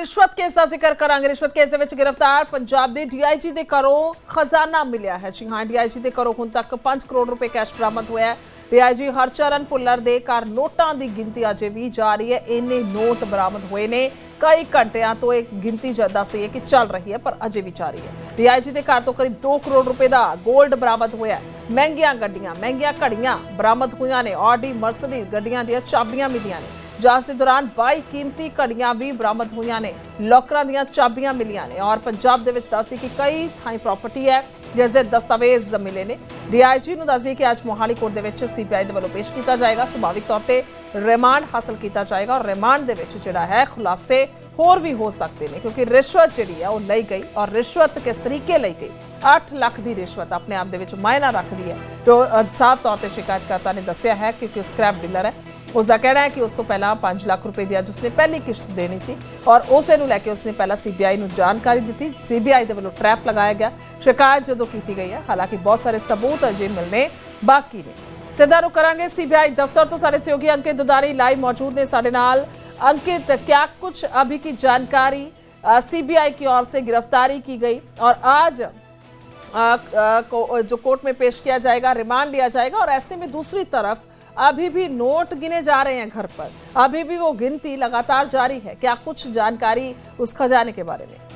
ਰਿਸ਼ਵਤ ਕੇਸ ਦਾ ਜ਼ਿਕਰ ਕਰਾਂਗੇ। ਰਿਸ਼ਵਤ ਕੇਸ ਦੇ ਵਿੱਚ ਗ੍ਰਿਫਤਾਰ ਪੰਜਾਬ ਦੇ ਡੀਆਈਜੀ ਦੇ ਘਰੋਂ ਖਜ਼ਾਨਾ ਮਿਲਿਆ ਹੈ। ਜੀ ਹਾਂ, ਡੀਆਈਜੀ ਦੇ ਘਰੋਂ ਹੁਣ ਤੱਕ 5 ਕਰੋੜ ਰੁਪਏ ਕੈਸ਼ ਬਰਾਮਦ ਹੋਇਆ ਹੈ। ਡੀਆਈਜੀ ਹਰਚਰਨ ਭੁੱਲਰ ਦੇ ਘਰ ਨੋਟਾਂ ਦੀ ਗਿਣਤੀ ਅਜੇ ਵੀ ਜਾਰੀ ਹੈ। ਇੰਨੇ ਨੋਟ ਬਰਾਮਦ ਹੋਏ ਨੇ, ਕਈ ਘੰਟਿਆਂ ਤੋਂ ਇਹ ਗਿਣਤੀ ਜ- ਦੱਸਦੀ ਹੈ ਕਿ ਚੱਲ ਰਹੀ ਹੈ, ਪਰ ਅਜੇ ਵੀ ਜਾਰੀ ਹੈ। ਡੀਆਈਜੀ ਦੇ ਘਰ ਤੋਂ ਕਰੀਬ 2 ਕਰੋੜ ਰੁਪਏ ਦਾ 골ਡ ਬਰਾਮਦ ਹੋਇਆ ਮਹਿੰਗੀਆਂ ਗੱਡੀਆਂ, ਮਹਿੰਗੀਆਂ ਘੜੀਆਂ ਬਰਾਮਦ ਹੋਈਆਂ ਨੇ। ਆਡੀ ਮਰਸਡੀਜ਼ ਗੱਡੀਆਂ ਦੀਆਂ ਚਾਬੀਆਂ ਮਿਲੀਆਂ ਨੇ। ਜਾਂਚ ਦੇ ਦੌਰਾਨ 22 ਕੀਮਤੀ ਘੜੀਆਂ ਵੀ ਬਰਾਮਦ ਹੋਈਆਂ ਨੇ। ਲੋਕਰਾਂ ਦੀਆਂ ਚਾਬੀਆਂ ਮਿਲੀਆਂ ਨੇ ਔਰ ਪੰਜਾਬ ਦੇ ਵਿੱਚ ਦੱਸੀ ਕਿ ਕਈ ਥਾਈਂ ਪ੍ਰਾਪਰਟੀ ਹੈ, ਜਿਸ ਦੇ ਦਸਤਾਵੇਜ਼ ਮਿਲੇ ਨੇ। ਡੀਆਈਜੀ ਨੂੰ ਦੱਸਦੀ ਕਿ ਅੱਜ ਮੋਹਾਲੀ ਕੋਰਟ ਦੇ ਵਿੱਚ ਸੀਬੀਆਈ ਦੇ ਵੱਲੋਂ ਪੇਸ਼ ਕੀਤਾ ਜਾਏਗਾ। ਸੁਭਾਵਿਕ ਤੌਰ ਤੇ ਰਿਮਾਂਡ ਹਾਸਲ ਕੀਤਾ ਜਾਏਗਾ ਔਰ ਰਿਮਾਂਡ ਦੇ ਵਿੱਚ ਜਿਹੜਾ ਹੈ ਖੁਲਾਸੇ ਹੋਰ ਵੀ ਹੋ ਸਕਦੇ ਨੇ, ਕਿਉਂਕਿ ਰਿਸ਼ਵਤ ਜਿਹੜੀ ਹੈ ਉਹ ਲਈ ਗਈ ਔਰ ਰਿਸ਼ਵਤ ਕਿਸ ਤਰੀਕੇ ਲਈ ਗਈ? 8 ਲੱਖ ਦੀ ਰਿਸ਼ਵਤ ਆਪਣੇ ਆਪ ਦੇ ਵਿੱਚ ਮਾਇਨਾ ਰੱਖਦੀ ਹੈ। ਜੋ ਸਾਫ਼ ਤੌਰ ਤੇ ਸ਼ਿਕਾਇਤਕਰਤਾ ਨੇ ਦੱਸਿਆ ਹੈ ਕਿਉਂਕਿ ਉਹ ਸਕ੍ਰੈਪ ਡੀਲਰ ਹੈ। उसका कहना है कि उस तो पहला पाँच लाख रुपए दिया जिसने पहली किश्त देनी सी और उसे लैके उसने पहला सीबीआई बी जानकारी दी सी बी ट्रैप लगाया गया। शिकायत जो की गई है हालाँकि बहुत सारे सबूत अजय मिलने बाकी ने। सीधा रुख करा सीबीआई दफ्तर तो सारे सहयोगी अंकित दुदारी लाइव मौजूद ने। साढ़े अंकित क्या कुछ अभी की जानकारी सीबीआई की ओर से गिरफ्तारी की गई? और आज आ, आ, को, जो कोर्ट में पेश किया जाएगा रिमांड लिया जाएगा और ऐसे में दूसरी तरफ़ अभी भी नोट गिने जा रहे हैं घर पर अभी भी वो गिनती लगातार जारी है क्या कुछ जानकारी उस खजाने के बारे में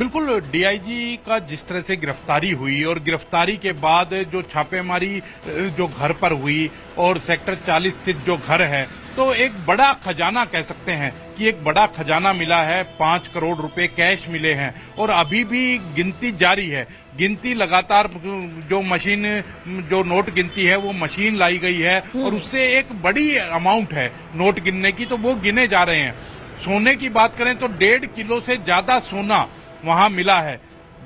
बिल्कुल डीआईजी का जिस तरह से गिरफ्तारी हुई और गिरफ्तारी के बाद जो छापेमारी जो घर पर हुई और सेक्टर 40 स्थित जो घर है तो एक बड़ा खजाना कह सकते हैं कि एक बड़ा खजाना मिला है। पाँच करोड़ रुपए कैश मिले हैं और अभी भी गिनती जारी है। गिनती लगातार जो मशीन जो नोट गिनती है वो मशीन लाई गई है और उससे एक बड़ी अमाउंट है नोट गिनने की तो वो गिने जा रहे हैं। सोने की बात करें तो डेढ़ किलो से ज़्यादा सोना वहाँ मिला है।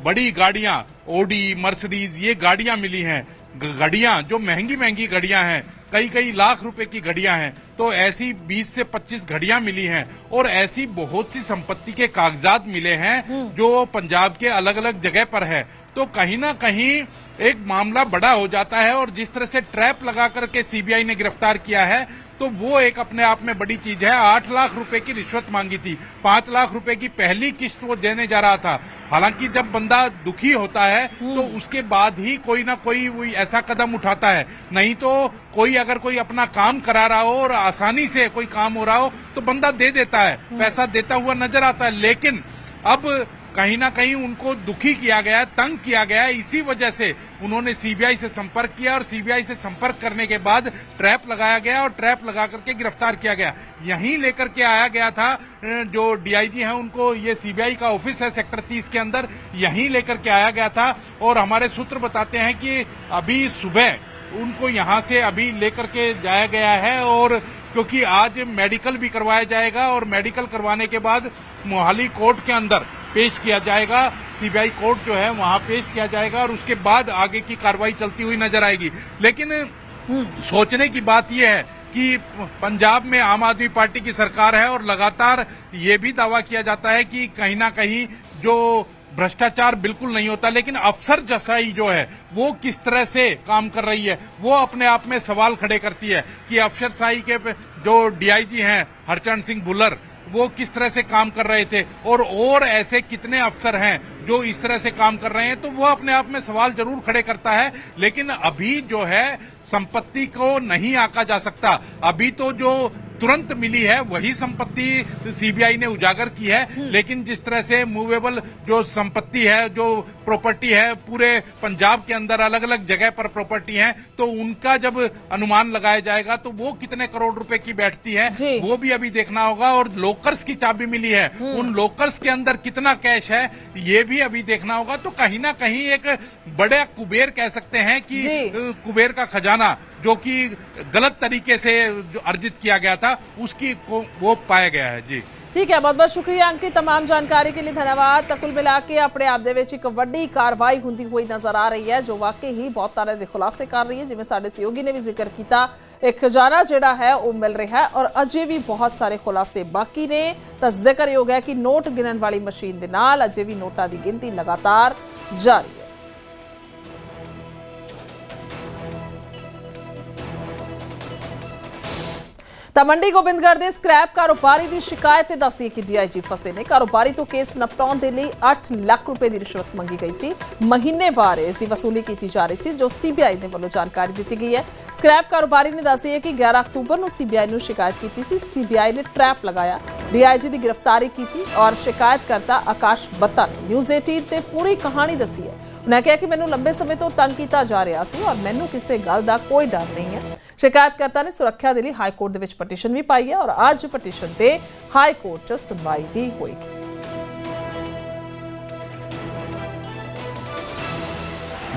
बड़ी गाड़ियाँ ओडी मर्सिडीज ये गाड़ियाँ मिली हैं। घड़ियाँ जो महँगी महँगी घड़ियाँ हैं कई कई लाख रुपए की घड़ियाँ हैं तो ऐसी 20 से 25 घड़ियाँ मिली हैं और ऐसी बहुत सी संपत्ति के कागजात मिले हैं जो पंजाब के अलग अलग जगह पर है। तो कहीं ना कहीं एक मामला बड़ा हो जाता है और जिस तरह से ट्रैप लगा करके सीबीआई ने गिरफ़्तार किया है तो वो एक अपने आप में बड़ी चीज़ है। आठ लाख रुपए की रिश्वत मांगी थी। पाँच लाख रुपए की पहली किस्त वो देने जा रहा था। हालाँकि जब बंदा दुखी होता है तो उसके बाद ही कोई ना कोई ऐसा कदम उठाता है। नहीं तो कोई अगर कोई अपना काम करा रहा हो और आसानी से कोई काम हो रहा हो तो बंदा दे देता है। पैसा देता हुआ नज़र आता है। लेकिन अब कहीं ना कहीं उनको दुखी किया गया, तंग किया गया। इसी वजह से उन्होंने सीबीआई से संपर्क किया और सीबीआई से संपर्क करने के बाद ट्रैप लगाया गया और ट्रैप लगा करके गिरफ़्तार किया गया। यहीं लेकर के आया गया था जो डीआईजी है, उनको ये सीबीआई का ऑफ़िस है सेक्टर 30 के अंदर। यहीं लेकर के आया गया था और हमारे सूत्र बताते हैं कि अभी सुबह उनको यहाँ से अभी लेकर के जाया गया है और क्योंकि आज मेडिकल भी करवाया जाएगा और मेडिकल करवाने के बाद मोहाली कोर्ट के अंदर पेश किया जाएगा। सीबीआई कोर्ट जो है, वहाँ पेश किया जाएगा और उसके बाद आगे की कार्रवाई चलती हुई नज़र आएगी। लेकिन सोचने की बात यह है कि पंजाब में आम आदमी पार्टी की सरकार है और लगातार ये भी दावा किया जाता है कि कहीं ना कहीं जो भ्रष्टाचार बिल्कुल नहीं होता, लेकिन अफसर जसाई जो है, वो किस तरह से काम कर रही है, वो अपने आप में सवाल खड़े करती है कि अफसरशाही के जो डीआईजी हैं हरचरण सिंह भुल्लर वो किस तरह से काम कर रहे थे और और ऐसे कितने अफसर हैं जो इस तरह से काम कर रहे हैं तो वो अपने आप में सवाल जरूर खड़े करता है लेकिन अभी जो है संपत्ति को नहीं आका जा सकता। अभी तो जो तुरंत मिली है वही संपत्ति सीबीआई ने उजागर की है। लेकिन जिस तरह से मूवेबल जो संपत्ति है जो प्रॉपर्टी है पूरे पंजाब के अंदर अलग अलग जगह पर प्रॉपर्टी है तो उनका जब अनुमान लगाया जाएगा तो वो कितने करोड़ रुपए की बैठती है वो भी अभी देखना होगा। और लोकर्स की चाबी मिली है उन लोकर्स के अंदर कितना कैश है ये भी अभी देखना होगा। तो कहीं ना कहीं एक बड़े कुबेर कह सकते हैं कि कुबेर का खजाना जो कि गलत तरीके से जो अर्जित किया गया था उसकी को वो पाया गया है जी ਠੀਕ ਹੈ ਬਹੁਤ ਬਹੁਤ ਸ਼ੁਕਰੀਆ ਅੰਕਿਤ तमाम ਜਾਣਕਾਰੀ ਕੇ ਲਈ ਧੰਨਵਾਦ ਤਾਂ ਕੁੱਲ ਮਿਲਾ ਕੇ ਆਪਣੇ ਆਪ ਦੇ ਵਿੱਚ ਇੱਕ ਵੱਡੀ ਕਾਰਵਾਈ ਹੁੰਦੀ ਹੋਈ ਨਜ਼ਰ ਆ ਰਹੀ ਹੈ ਜੋ ਵਾਕਈ ਹੀ ਬਹੁਤ ਤਰ੍ਹਾਂ ਦੇ ਖੁਲਾਸੇ ਕਰ ਰਹੀ ਹੈ ਜਿਵੇਂ ਸਾਡੇ ਸਹਿਯੋਗੀ ਨੇ ਵੀ ਜ਼ਿਕਰ ਕੀਤਾ ਇੱਕ ਖਜ਼ਾਨਾ ਜਿਹੜਾ ਹੈ ਉਹ ਮਿਲ ਰਿਹਾ ਹੈ ਔਰ ਅਜੇ ਵੀ ਬਹੁਤ ਸਾਰੇ ਖੁਲਾਸੇ ਬਾਕੀ ਨੇ ਤਾਂ ਜ਼ਿਕਰਯੋਗ ਹੈ ਕਿ ਨੋਟ ਗਿਣਨ ਵਾਲੀ ਮਸ਼ੀਨ ਦੇ ਨਾਲ ਅਜੇ ਵੀ ਨੋਟਾਂ ਦੀ ਗਿਣਤੀ ਲਗਾਤਾਰ ਜਾਰੀ ਹੈ ਤਾਂ ਮੰਡੀ ਗੋਬਿੰਦਗੜ੍ਹ ਦੇ ਸਕ੍ਰੈਪ ਕਾਰੋਬਾਰੀ ਦੀ ਸ਼ਿਕਾਇਤ ਤੇ ਦੱਸੀ ਕਿ ਡੀਆਈਜੀ ਫਸੇ ਨੇ। ਕਾਰੋਬਾਰੀ ਤੋਂ ਕੇਸ ਨਿਪਟਾਉਣ ਦੇ ਲਈ 8 ਲੱਖ ਰੁਪਏ ਦੀ ਰਿਸ਼ਵਤ ਮੰਗੀ ਗਈ ਸੀ। ਮਹੀਨੇ ਬਾਅਦ ਇਸ ਦੀ ਵਸੂਲੀ ਕੀਤੀ ਜਾ ਰਹੀ ਸੀ, ਜੋ ਸੀਬੀਆਈ ਦੇ ਵੱਲੋਂ ਜਾਣਕਾਰੀ ਦਿੱਤੀ ਗਈ ਹੈ। ਸਕ੍ਰੈਪ ਕਾਰੋਬਾਰੀ ਨੇ ਦੱਸੀ ਹੈ ਕਿ 11 ਅਕਤੂਬਰ ਨੂੰ ਸੀਬੀਆਈ ਨੂੰ ਸ਼ਿਕਾਇਤ ਕੀਤੀ ਸੀ। ਸੀਬੀਆਈ ਨੇ ਟਰੈਪ ਲਗਾਇਆ। ਡੀਆਈਜੀ ਦੀ ਗ੍ਰਿਫਤਾਰੀ ਕੀਤੀ ਔਰ ਸ਼ਿਕਾਇਤਕਰਤਾ ਆਕਾਸ਼ ਬੱਤਾ ਨੇ ਨਿਊਜ਼ 18 ਤੇ ਪੂਰੀ ਕਹਾਣੀ ਦੱਸੀ ਹੈ। ਉਹਨਾਂ ਕਿਹਾ ਕਿ ਮੈਨੂੰ ਲੰਬੇ ਸਮੇਂ ਤੋਂ ਤੰਗ ਕੀਤਾ ਜਾ ਰਿਹਾ ਸੀ ਔਰ ਮੈਨੂੰ ਕਿਸੇ ਗੱਲ ਦਾ ਕੋਈ ਡਰ ਨਹੀਂ ਹੈ। ਸ਼ਿਕਾਇਤਕਰਤਾ ਨੇ ਸੁਰੱਖਿਆ ਦੇ ਲਈ ਹਾਈ ਕੋਰਟ ਦੇ ਵਿੱਚ ਪਟੀਸ਼ਨ ਵੀ ਪਾਈ ਹੈ ਔਰ ਅੱਜ ਪਟੀਸ਼ਨ ਤੇ ਹਾਈ ਕੋਰਟ 'ਚ ਸੁਣਵਾਈ ਵੀ ਹੋਏਗੀ।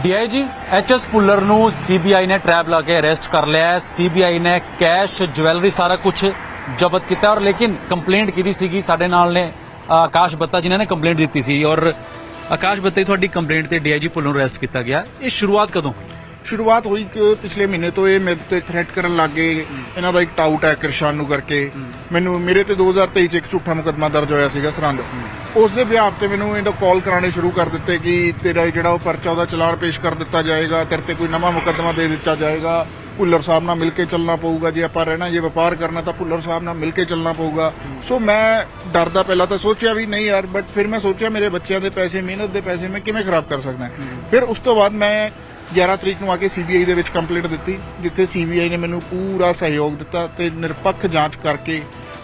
ਡੀਆਈਜੀ ਐਚਐਸ ਪੁੱਲਰ ਨੂੰ ਸੀਬੀਆਈ ਨੇ ਟਰੈਪ ਲਾ ਕੇ ਅਰੈਸਟ ਕਰ ਲਿਆ ਹੈ। ਸੀਬੀਆਈ ਨੇ ਕੈਸ਼, ਜਵੈਲਰੀ ਸਾਰਾ ਕੁਝ ਜ਼ਬਤ ਕੀਤਾ ਔਰ ਲੇਕਿਨ ਕੰਪਲੇਂਟ ਕੀਤੀ ਸੀਗੀ ਸਾਡੇ ਨਾਲ ਨੇ, ਆਕਾਸ਼ ਬੱਤਾ ਜਿਨ੍ਹਾਂ ਨੇ ਕੰਪਲੇਂਟ ਦਿੱਤੀ ਸੀ ਔਰ ਆਕਾਸ਼ ਬੱਤਾ ਜੀ ਤੁਹਾਡੀ ਕੰਪਲੇਂਟ ਤੇ ਡੀਆਈਜੀ ਪੁੱਲਰ ਨੂੰ ਅਰੈਸਟ ਕੀਤਾ ਗਿਆ। ਇਹ ਸ਼ੁਰੂਆਤ ਕਦੋਂ ਹੋਈ? ਸ਼ੁਰੂਆਤ ਹੋਈ ਕਿ ਪਿਛਲੇ ਮਹੀਨੇ ਤੋਂ ਇਹ ਮੇਰੇ ਤੇ ਥ੍ਰੈਟ ਕਰਨ ਲੱਗੇ ਇਹਨਾਂ ਦਾ ਇੱਕ ਟਾਊਟ ਹੈ ਕਿਰਸ਼ਾਨ ਨੂੰ ਕਰਕੇ। ਮੈਨੂੰ, ਮੇਰੇ ਤੇ 2023 ਚ ਇੱਕ ਝੂਠਾ ਮੁਕੱਦਮਾ ਦਰਜ ਹੋਇਆ ਸੀਗਾ ਸਰਹੰਦ। ਉਸ ਦੇ ਵਿਆਹ ਤੇ ਮੈਨੂੰ ਇਹਦਾ ਕਾਲ ਕਰਾਣੇ ਸ਼ੁਰੂ ਕਰ ਦਿੱਤੇ ਕਿ ਤੇਰਾ ਜਿਹੜਾ ਉਹ ਪਰਚਾ ਉਹਦਾ ਚਲਾਨ ਪੇਸ਼ ਕਰ ਦਿੱਤਾ ਜਾਏਗਾ, ਤੇਰੇ ਤੇ ਕੋਈ ਨਵਾਂ ਮੁਕੱਦਮਾ ਦੇ ਦਿੱਤਾ ਜਾਏਗਾ। ਭੁੱਲਰ ਸਾਹਿਬ ਨਾਲ ਮਿਲ ਕੇ ਚੱਲਣਾ ਪਊਗਾ। ਜੇ ਆਪਾਂ ਰਹਿਣਾ, ਜੇ ਵਪਾਰ ਕਰਨਾ ਤਾਂ ਭੁੱਲਰ ਸਾਹਿਬ ਨਾਲ ਮਿਲ ਕੇ ਚੱਲਣਾ ਪਊਗਾ। ਸੋ ਮੈਂ ਡਰਦਾ ਪਹਿਲਾਂ ਤਾਂ ਸੋਚਿਆ ਵੀ ਨਹੀਂ ਯਾਰ ਬਟ ਫਿਰ ਮੈਂ ਸੋਚਿਆ ਮੇਰੇ ਬੱਚਿਆਂ ਦੇ ਪੈਸੇ, ਮਿਹਨਤ ਦੇ ਪੈਸੇ ਮੈਂ ਕਿਵੇਂ ਖਰਾਬ ਕਰ ਸਕਦਾ। ਫਿਰ ਉਸ ਤੋਂ ਬਾਅਦ ਮੈਂ 11 ਤਰੀਕ ਨੂੰ ਆ ਕੇ ਸੀਬੀਆਈ ਦੇ ਵਿੱਚ ਕੰਪਲੇਂਟ ਦਿੱਤੀ ਜਿੱਥੇ ਸੀਬੀਆਈ ਨੇ ਮੈਨੂੰ ਪੂਰਾ ਸਹਿਯੋਗ ਦਿੱਤਾ ਤੇ ਨਿਰਪੱਖ ਜਾਂਚ ਕਰਕੇ